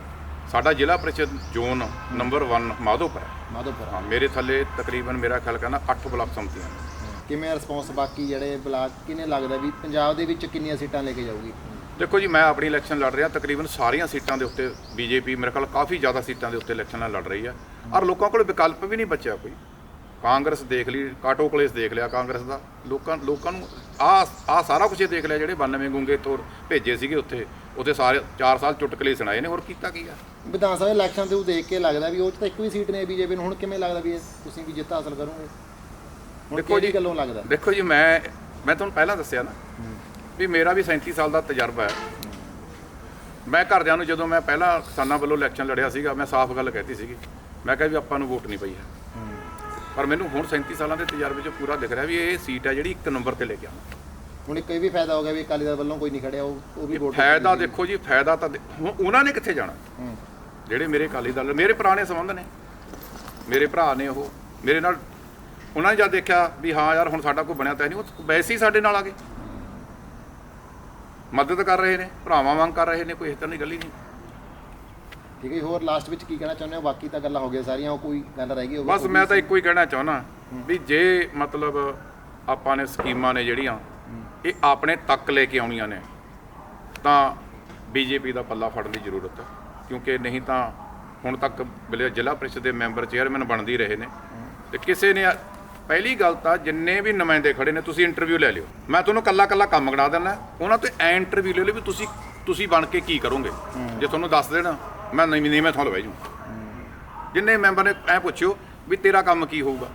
ਸਾਡਾ ਜ਼ਿਲ੍ਹਾ ਪ੍ਰੀਸ਼ਦ ਜ਼ੋਨ ਨੰਬਰ 1 ਮਾਧੋਪੁਰ ਹੈ। ਮਾਧੋਪੁਰ ਹਾਂ ਮੇਰੇ ਥੱਲੇ ਤਕਰੀਬਨ ਮੇਰਾ ਖਿਆਲ ਕਹਿੰਦਾ 8 ਬਲਾਕ ਸੰਮਤੀਆਂ ਨੇ। ਕਿਵੇਂ ਰਿਸਪੌਂਸ ਬਾਕੀ ਜਿਹੜੇ ਬਲਾਕ ਕਿਨੇ ਲੱਗਦਾ ਵੀ ਪੰਜਾਬ ਦੇ ਵਿੱਚ ਕਿੰਨੀਆਂ ਸੀਟਾਂ ਲੈ ਕੇ ਜਾਊਗੀ? ਦੇਖੋ ਜੀ ਮੈਂ ਆਪਣੀ ਇਲੈਕਸ਼ਨ ਲੜ ਰਿਹਾ ਤਕਰੀਬਨ ਸਾਰੀਆਂ ਸੀਟਾਂ ਦੇ ਉੱਤੇ ਬੀਜੇਪੀ ਮੇਰੇ ਖਿਆਲ ਕਾਫੀ ਜ਼ਿਆਦਾ ਸੀਟਾਂ ਦੇ ਉੱਤੇ ਇਲੈਕਸ਼ਨਾਂ ਲੜ ਰਹੀ ਆ ਔਰ ਲੋਕਾਂ ਕੋਲ ਵਿਕਲਪ ਵੀ ਨਹੀਂ ਬਚਿਆ ਕੋਈ। ਕਾਂਗਰਸ ਦੇਖ ਲਈ ਕਾਟੋ ਕਲੇਸ ਦੇਖ ਲਿਆ ਕਾਂਗਰਸ ਦਾ। ਲੋਕਾਂ ਲੋਕਾਂ ਨੂੰ ਆ ਆ ਸਾਰਾ ਕੁਝ ਦੇਖ ਲਿਆ ਜਿਹੜੇ 92 ਗੁੰਗੇ ਤੋਰ ਭੇਜੇ ਸੀਗੇ ਉੱਥੇ। ਉੱਥੇ ਸਾਰੇ 4 ਸਾਲ ਚੁਟਕਲੇ ਸੁਣਾਏ ਨੇ ਹੋਰ ਕੀਤਾ ਕੀ ਆ? ਵਿਧਾਨ ਸਭਾ ਇਲੈਕਸ਼ਨ ਤੇ ਉਹ ਦੇਖ ਕੇ ਲੱਗਦਾ ਵੀ ਉਹ 'ਚ ਤਾਂ ਇੱਕ ਵੀ ਸੀਟ ਨਹੀਂ ਬੀਜੇਪੀ ਨੂੰ ਹੁਣ ਕਿਵੇਂ ਲੱਗਦਾ ਵੀ ਇਹ ਤੁਸੀਂ ਵੀ ਜਿੱਤ ਹਾਸਲ ਕਰੋਗੇ? ਹੁਣ ਦੇਖੋ ਕਿਹੜੀ ਗੱਲੋਂ ਲੱਗਦਾ? ਦੇਖੋ ਜੀ ਮੈਂ ਮੈਂ ਤੁਹਾਨੂੰ ਪਹਿਲਾਂ ਦੱਸਿਆ ਨਾ ਵੀ ਮੇਰਾ ਵੀ 37 ਸਾਲ ਦਾ ਤਜਰਬਾ ਹੈ। ਮੈਂ ਘਰਦਿਆਂ ਨੂੰ ਜਦੋਂ ਮੈਂ ਪਹਿਲਾਂ ਕਿਸਾਨਾਂ ਵੱਲੋਂ ਇਲੈਕਸ਼ਨ ਲੜਿਆ ਸੀਗਾ ਮੈਂ ਸਾਫ਼ ਗੱਲ ਕਹਿਤੀ ਸੀਗੀ। ਮੈਂ ਕਿਹਾ ਵੀ ਆਪਾਂ ਨੂੰ ਵੋਟ ਨਹੀਂ ਪਈ ਹੈ। ਪਰ ਮੈਨੂੰ ਹੁਣ 37 ਸਾਲਾਂ ਦੇ ਤਜਰਬੇ 'ਚ ਪੂਰਾ ਦਿਖ ਰਿਹਾ ਵੀ ਇਹ ਸੀਟ ਹੈ ਜਿਹੜੀ ਇੱਕ ਨੰਬਰ ਤੇ ਲੈ ਕੇ ਆਉਣਾ ਹੁਣ ਇੱਕ ਇਹ ਵੀ ਫਾਇਦਾ ਹੋ ਗਿਆ ਵੀ ਅਕਾਲੀ ਦਲ ਵੱਲੋਂ ਕੋਈ ਨਹੀਂ ਖੜਿਆ ਉਹ ਉਹ ਵੀ ਵੋਟ ਫਾਇਦਾ ਦੇਖੋ ਜੀ ਫਾਇਦਾ ਤਾਂ ਦੇ- ਹੁਣ ਉਹਨਾਂ ਨੇ ਕਿੱਥੇ ਜਾਣਾ? ਜਿਹੜੇ ਮੇਰੇ ਅਕਾਲੀ ਦਲ ਮੇਰੇ ਪੁਰਾਣੇ ਸੰਬੰਧ ਨੇ। ਮੇਰੇ ਭਰਾ ਨੇ ਉਹ ਮੇਰੇ ਨਾਲ ਉਹਨਾਂ ਨੇ ਜਦ ਦੇਖਿਆ ਵੀ ਹਾਂ ਯਾਰ ਹੁਣ ਸਾਡਾ ਕੋਈ ਬਣਿਆ ਤਾਂ ਹੈ ਨਹੀਂ ਉਹ ਵੈਸੇ ਹੀ ਸਾਡੇ ਨਾਲ ਆ ਗਏ। ਮਦਦ ਕਰ ਰਹੇ ਨੇ ਭਰਾਵਾਂ ਵਾਂਗ ਕਰ ਰਹੇ ਨੇ ਕੋਈ ਇਸ ਤਰ੍ਹਾਂ ਦੀ ਗੱਲ ਹੀ ਨਹੀਂ। ਠੀਕ ਹੈ ਜੀ, ਹੋਰ ਲਾਸਟ ਵਿੱਚ ਕੀ ਕਹਿਣਾ ਚਾਹੁੰਦੇ ਹੋ? ਬਾਕੀ ਤਾਂ ਗੱਲਾਂ ਹੋ ਗਈਆਂ ਸਾਰੀਆਂ ਉਹ ਕੋਈ ਗੱਲ ਰਹਿ ਗਈ ਹੋਵੇ ਬਸ ਮੈਂ ਤਾਂ ਇੱਕੋ ਹੀ ਕਹਿਣਾ ਚਾਹੁੰਦਾ ਵੀ ਜੇ ਮਤਲਬ ਆਪਾਂ ਨੇ ਸਕੀਮਾਂ ਨੇ ਜਿਹੜੀਆਂ ਇਹ ਆਪਣੇ ਤੱਕ ਲੈ ਕੇ ਆਉਣੀਆਂ ਨੇ। ਤਾਂ ਬੀਜੇਪੀ ਦਾ ਪੱਲਾ ਫੜਨ ਦੀ ਜ਼ਰੂਰਤ ਹੈ। ਕਿਉਂਕਿ ਨਹੀਂ ਤਾਂ ਹੁਣ ਤੱਕ ਜ਼ਿਲ੍ਹਾ ਪ੍ਰੀਸ਼ਦ ਦੇ ਮੈਂਬਰ ਚੇਅਰਮੈਨ ਬਣਦੇ ਰਹੇ ਨੇ। ਤੇ ਕਿਸੇ ਨੇ ਪਹਿਲੀ ਗੱਲ ਤਾਂ ਜਿੰਨੇ ਵੀ ਨੁਮਾਇੰਦੇ ਖੜੇ ਨੇ, ਤੁਸੀਂ ਇੰਟਰਵਿਊ ਲੈ ਲਿਓ। ਮੈਂ ਤੁਹਾਨੂੰ ਕੱਲਾ ਕੱਲਾ ਕੰਮ ਗਣਾ ਦਿੰਦਾ। ਉਹਨਾਂ ਤੋਂ ਐ ਇੰਟਰਵਿਊ ਲੈ ਲਿਓ ਵੀ ਤੁਸੀਂ ਤੁਸੀਂ ਬਣ ਕੇ ਕੀ ਕਰੋਗੇ। ਜੇ ਤੁਹਾਨੂੰ ਦੱਸ ਦੇਣਾ, ਮੈਂ ਨਹੀਂ ਨਹੀਂ ਮੈਂ ਤੁਹਾਨੂੰ ਬਹਿ ਜੂ ਜਿੰਨੇ ਮੈਂਬਰ ਨੇ ਐ ਪੁੱਛਿਓ ਵੀ ਤੇਰਾ ਕੰਮ ਕੀ ਹੋਊਗਾ।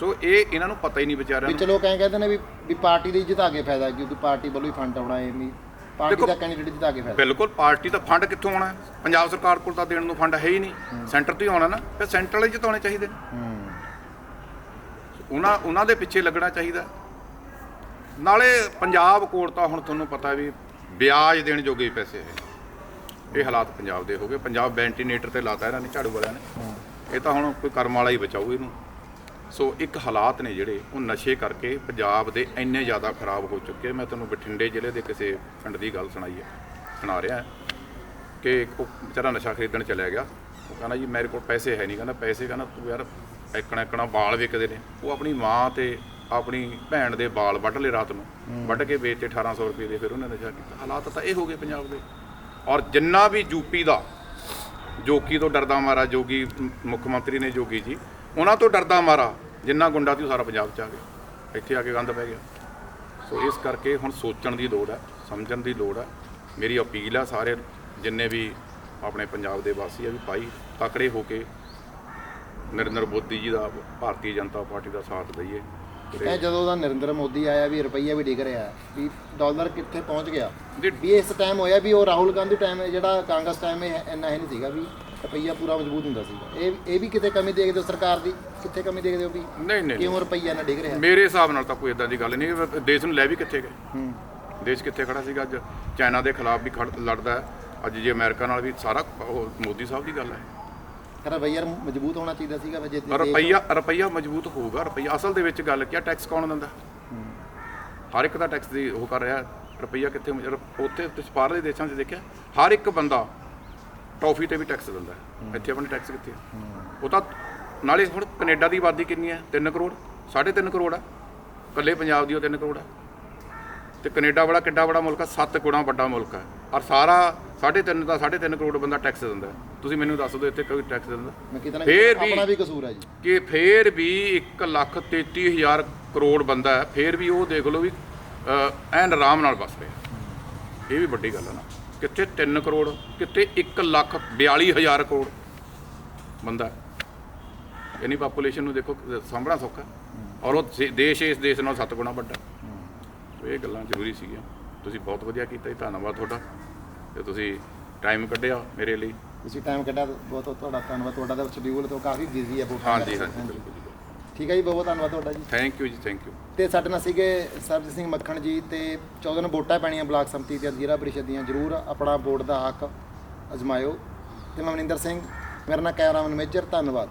ਸੋ ਇਹ ਇਹਨਾਂ ਨੂੰ ਪਤਾ ਹੀ ਨਹੀਂ ਵਿਚਾਰਿਆਂ ਵੀ ਨੂੰ। ਚਲੋ ਕਹੇ ਕਹਿੰਦੇ ਨੇ ਵੀ ਵੀ ਪਾਰਟੀ ਦੀ ਜਿਤਾ ਕੇ ਫਾਇਦਾ ਕਿਉਂਕਿ ਪਾਰਟੀ ਵੱਲੋਂ ਹੀ ਫੰਡ ਆਉਣਾ ਹੈ ਵੀ ਪਾਰਟੀ ਦੇਖੋ- ਦਾ ਕੈਂਡੀਡੇਟ ਜਿਤਾ ਕੇ ਫਾਇਦਾ। ਬਿਲਕੁਲ ਪਾਰਟੀ ਦਾ ਫੰਡ ਕਿੱਥੋਂ ਆਉਣਾ? ਹੈ? ਪੰਜਾਬ ਸਰਕਾਰ ਕੋਲ ਤਾਂ ਦੇਣ ਨੂੰ ਫੰਡ ਹੈ ਹੀ ਨਹੀਂ। ਸੈਂਟਰ ਤੋਂ ਹੀ ਆਉਣਾ ਨਾ ਫਿਰ ਸੈਂਟਰ ਵਾਲੇ ਜਿਤਾਉਣੇ ਚਾਹੀਦੇ ਨੇ। ਹੂੰ। ਉਹਨਾਂ ਉਹਨਾਂ ਦੇ ਪਿੱਛੇ ਲੱਗਣਾ ਚਾਹੀਦਾ। ਨਾਲੇ ਪੰਜਾਬ ਕੋਲ ਤਾਂ ਹੁਣ ਤੁਹਾਨੂੰ ਪਤਾ ਵੀ ਵਿਆਜ ਦੇਣ ਜੋਗੇ ਹੀ ਪੈਸੇ ਹੈ ਇਹ ਹਾਲਾਤ ਪੰਜਾਬ ਦੇ ਹੋ ਗਏ। ਪੰਜਾਬ ਵੈਂਟੀਲੇਟਰ ਤੇ ਲਾਤਾ ਇਹਨਾਂ ਨੇ ਝਾੜੂ ਵਾਲਿਆਂ ਨੇ। ਇਹ ਤਾਂ ਹੁਣ ਕੋਈ ਕਰਮ ਵਾਲਾ ਹੀ ਬਚਾਊ ਇਹਨੂੰ। ਸੋ ਇੱਕ ਹਾਲਾਤ ਨੇ ਜਿਹੜੇ ਉਹ ਨਸ਼ੇ ਕਰਕੇ ਪੰਜਾਬ ਦੇ ਇੰਨੇ ਜ਼ਿਆਦਾ ਖਰਾਬ ਹੋ ਚੁੱਕੇ। ਮੈਂ ਤੁਹਾਨੂੰ ਬਠਿੰਡੇ ਜ਼ਿਲ੍ਹੇ ਦੇ ਕਿਸੇ ਪਿੰਡ ਦੀ ਗੱਲ ਸੁਣਾਈ ਹੈ ਸੁਣਾ ਰਿਹਾ ਕਿ ਉਹ ਵਿਚਾਰਾ ਨਸ਼ਾ ਖਰੀਦਣ ਚਲਿਆ ਗਿਆ। ਉਹ ਕਹਿੰਦਾ ਜੀ ਮੇਰੇ ਕੋਲ ਪੈਸੇ ਹੈ ਨਹੀਂ। ਕਹਿੰਦਾ ਪੈਸੇ? ਕਹਿੰਦਾ ਤੂੰ ਯਾਰ ਐਕਣਾ ਐਕਣਾ ਵਾਲ ਵਿਕਦੇ ਨੇ। ਉਹ ਆਪਣੀ ਮਾਂ ਤੇ ਆਪਣੀ ਭੈਣ ਦੇ ਵਾਲ ਵੱਢ ਲਏ ਰਾਤ ਨੂੰ। ਵੱਢ ਕੇ ਵੇਚਤੇ 1800 ਰੁਪਏ ਦੇ ਫਿਰ ਉਹਨੇ ਨਸ਼ਾ ਕੀਤਾ। ਹਾਲਾਤ ਤਾਂ ਇਹ ਹੋ ਗਏ ਪੰਜਾਬ ਦੇ। ਔਰ ਜਿੰਨਾ ਵੀ ਯੂਪੀ ਦਾ ਜੋਗੀ ਤੋਂ ਡਰਦਾ ਮਾਰਾ ਜੋਗੀ ਮੁੱਖ ਮੰਤਰੀ ਨੇ ਜੋਗੀ ਜੀ ਉਹਨਾਂ ਤੋਂ ਡਰਦਾ ਮਾਰਾ ਜਿੰਨਾ ਗੁੰਡਾ ਸੀ ਉਹ ਸਾਰਾ ਪੰਜਾਬ ਚ ਆ ਗਿਆ। ਇੱਥੇ ਆ ਕੇ ਗੰਦ ਪੈ ਗਿਆ। ਸੋ ਇਸ ਕਰਕੇ ਹੁਣ ਸੋਚਣ ਦੀ ਲੋੜ ਹੈ ਸਮਝਣ ਦੀ ਲੋੜ ਹੈ। ਮੇਰੀ ਅਪੀਲ ਹੈ ਸਾਰੇ ਜਿੰਨੇ ਵੀ ਆਪਣੇ ਪੰਜਾਬ ਦੇ ਵਾਸੀ ਆ ਵੀ ਭਾਈ ਤਕੜੇ ਹੋ ਕੇ ਨਰਿੰਦਰ ਮੋਦੀ ਜੀ ਦਾ ਭਾਰਤੀ ਜਨਤਾ ਪਾਰਟੀ ਦਾ ਸਾਥ ਦਈਏ। ਇਹ ਜਦੋਂ ਦਾ ਨਰਿੰਦਰ ਮੋਦੀ ਆਇਆ ਵੀ ਰੁਪਈਆ ਵੀ ਡਿੱਗ ਰਿਹਾ ਵੀ ਡਾਲਰ ਕਿੱਥੇ ਪਹੁੰਚ ਗਿਆ? ਵੀ ਇਸ ਟਾਈਮ ਹੋਇਆ ਵੀ ਉਹ ਰਾਹੁਲ ਗਾਂਧੀ ਟਾਈਮ ਜਿਹੜਾ ਕਾਂਗਰਸ ਟਾਈਮ ਇਹ ਇੰਨਾ ਇਹ ਨਹੀਂ ਸੀਗਾ ਵੀ ਰੁਪਈਆ ਪੂਰਾ ਮਜ਼ਬੂਤ ਹੁੰਦਾ ਸੀਗਾ। ਇਹ ਇਹ ਵੀ ਕਿਤੇ ਕਮੀ ਦੇਖਦੇ ਹੋ ਸਰਕਾਰ ਦੀ? ਕਿੱਥੇ ਕਮੀ ਦੇਖਦੇ ਹੋ ਵੀ ਨਹੀਂ ਨਹੀਂ ਕਿਉਂ ਰੁਪਈਆ ਨਾ ਡਿੱਗ ਰਿਹਾ? ਮੇਰੇ ਹਿਸਾਬ ਨਾਲ ਤਾਂ ਕੋਈ ਇਦਾਂ ਦੀ ਗੱਲ ਨਹੀਂ। ਦੇਸ਼ ਨੂੰ ਲੈ ਵੀ ਕਿੱਥੇ ਗਏ? ਹੂੰ। ਦੇਸ਼ ਕਿੱਥੇ ਖੜਾ ਸੀਗਾ ਅੱਜ? ਚਾਈਨਾ ਦੇ ਖਿਲਾਫ ਵੀ ਖੜ ਲੜਦਾ ਅੱਜ ਜੇ ਅਮਰੀਕਾ ਨਾਲ ਵੀ ਸਾਰਾ ਉਹ ਮੋਦੀ ਸਾਹਿਬ ਦੀ ਗੱਲ ਹੈ। ਰੁਪਈਆ ਮਜ਼ਬੂਤ ਹੋਣਾ ਚਾਹੀਦਾ ਸੀਗਾ ਵੀ ਜੇ ਦੇਸ਼- ਰੁਪਈਆ ਰੁਪਈਆ ਮਜ਼ਬੂਤ ਹੋਊਗਾ। ਰੁਪਈਆ ਅਸਲ ਦੇ ਵਿੱਚ ਗੱਲ ਕੀ ਆ? ਟੈਕਸ ਕੌਣ ਦਿੰਦਾ? ਹਰ ਇੱਕ ਦਾ ਟੈਕਸ ਦੀ ਉਹ ਕਰ ਰਿਹਾ। ਰੁਪਈਆ ਕਿੱਥੇ ਉੱਥੇ ਤੁਸੀਂ ਬਾਹਰਲੇ ਦੇਸ਼ਾਂ 'ਚ ਦੇਖਿਆ। ਹਰ ਇੱਕ ਬੰਦਾ ਟੌਫੀ ਤੇ ਵੀ ਟੈਕਸ ਦਿੰਦਾ। ਇੱਥੇ ਆਪਣੀ ਟੈਕਸ ਕਿੱਥੇ ਆ? ਉਹ ਤਾਂ ਨਾਲੇ ਹੁਣ ਕੈਨੇਡਾ ਦੀ ਆਬਾਦੀ ਕਿੰਨੀ ਹੈ? 3 ਕਰੋੜ 3.5 ਕਰੋੜ ਆ। ਇਕੱਲੇ ਪੰਜਾਬ ਦੀ ਉਹ 3 ਕਰੋੜ ਆ। ਤੇ ਕੈਨੇਡਾ ਬੜਾ ਕਿੱਡਾ ਬੜਾ ਮੁਲਕ ਆ? 7 ਗੁਣਾ ਵੱਡਾ ਮੁਲਕ ਹੈ ਔਰ ਸਾਰਾ 3.5 ਦਾ 3.5 ਕਰੋੜ ਬੰਦਾ ਟੈਕਸ ਦਿੰਦਾ ਹੈ। ਤੁਸੀਂ ਮੈਨੂੰ ਦੱਸ ਦਿਓ ਇੱਥੇ ਕੋਈ ਟੈਕਸ ਦਿੰਦਾ? ਮੈਂ ਕਿਤੇ ਨਾ ਫੇਰ ਕਿਤੇ ਵੀ- ਆਪਣਾ ਵੀ ਕਸੂਰ ਹੈ ਜੀ। ਕਿ ਫੇਰ ਵੀ 1 ਲੱਖ 33 ਹਜ਼ਾਰ ਕਰੋੜ ਬੰਦਾ ਹੈ। ਫੇਰ ਵੀ ਉਹ ਦੇਖ ਲਓ ਵੀ ਐਨ ਆਰਾਮ ਨਾਲ ਬਸ ਰਿਹਾ ਇਹ ਵੀ ਵੱਡੀ ਗੱਲ ਹੈ ਨਾ। ਕਿੱਥੇ 3 ਕਰੋੜ ਕਿੱਥੇ 1 ਲੱਖ 42 ਹਜ਼ਾਰ ਕਰੋੜ ਬੰਦਾ। ਇੰਨੀ ਪਾਪੂਲੇਸ਼ਨ ਨੂੰ ਦੇਖੋ ਸਾਂਭਣਾ ਸੌਖਾ ਔਰ ਉਹ ਦੇ- ਦੇਸ਼ ਇਸ ਦੇਸ਼ ਨਾਲ 7 ਗੁਣਾ ਵੱਡਾ ਇਹ ਗੱਲਾਂ ਜ਼ਰੂਰੀ ਸੀਗੀਆਂ। ਤੁਸੀਂ ਬਹੁਤ ਵਧੀਆ ਕੀਤਾ ਜੀ ਧੰਨਵਾਦ ਤੁਹਾਡਾ। ਤੇ ਤੁਸੀਂ ਟਾਈਮ ਕੱਢਿਆ ਮੇਰੇ ਲਈ। ਤੁਸੀਂ ਟਾਈਮ ਕੱਢਿਆ ਬਹੁਤ ਬਹੁਤ ਤੁਹਾਡਾ ਧੰਨਵਾਦ। ਤੁਹਾਡਾ ਤਾਂ ਸ਼ਡਿਊਲ ਤੋਂ ਕਾਫੀ ਬਿਜ਼ੀ ਹੈ ਵੋਟਾਂ ਹਾਂਜੀ। ਹਾਂਜੀ ਬਿਲਕੁਲ ਠੀਕ ਹੈ ਜੀ ਬਹੁਤ ਬਹੁਤ ਧੰਨਵਾਦ ਤੁਹਾਡਾ ਜੀ। ਥੈਂਕ ਯੂ ਜੀ ਥੈਂਕ ਯੂ ਤੇ ਸਾਡੇ ਨਾਲ ਸੀਗੇ ਸਰਬਜੀਤ ਸਿੰਘ ਮੱਖਣ ਜੀ ਤੇ 14 ਨੂੰ ਵੋਟਾਂ ਪੈਣੀਆਂ ਬਲਾਕ ਸੰਮਤੀ ਤੇ ਜ਼ਿਲ੍ਹਾ ਪ੍ਰੀਸ਼ਦ ਦੀਆਂ। ਜਰੂਰ ਆਪਣਾ ਵੋਟ ਦਾ ਹੱਕ ਅਜਮਾਇਓ। ਤੇ ਮੈਂ ਮਨਿੰਦਰ ਸਿੰਘ ਮੇਰਾ ਨਾਮ ਕੈਮਰਾਮੈਨ ਮੇਜਰ ਧੰਨਵਾਦ।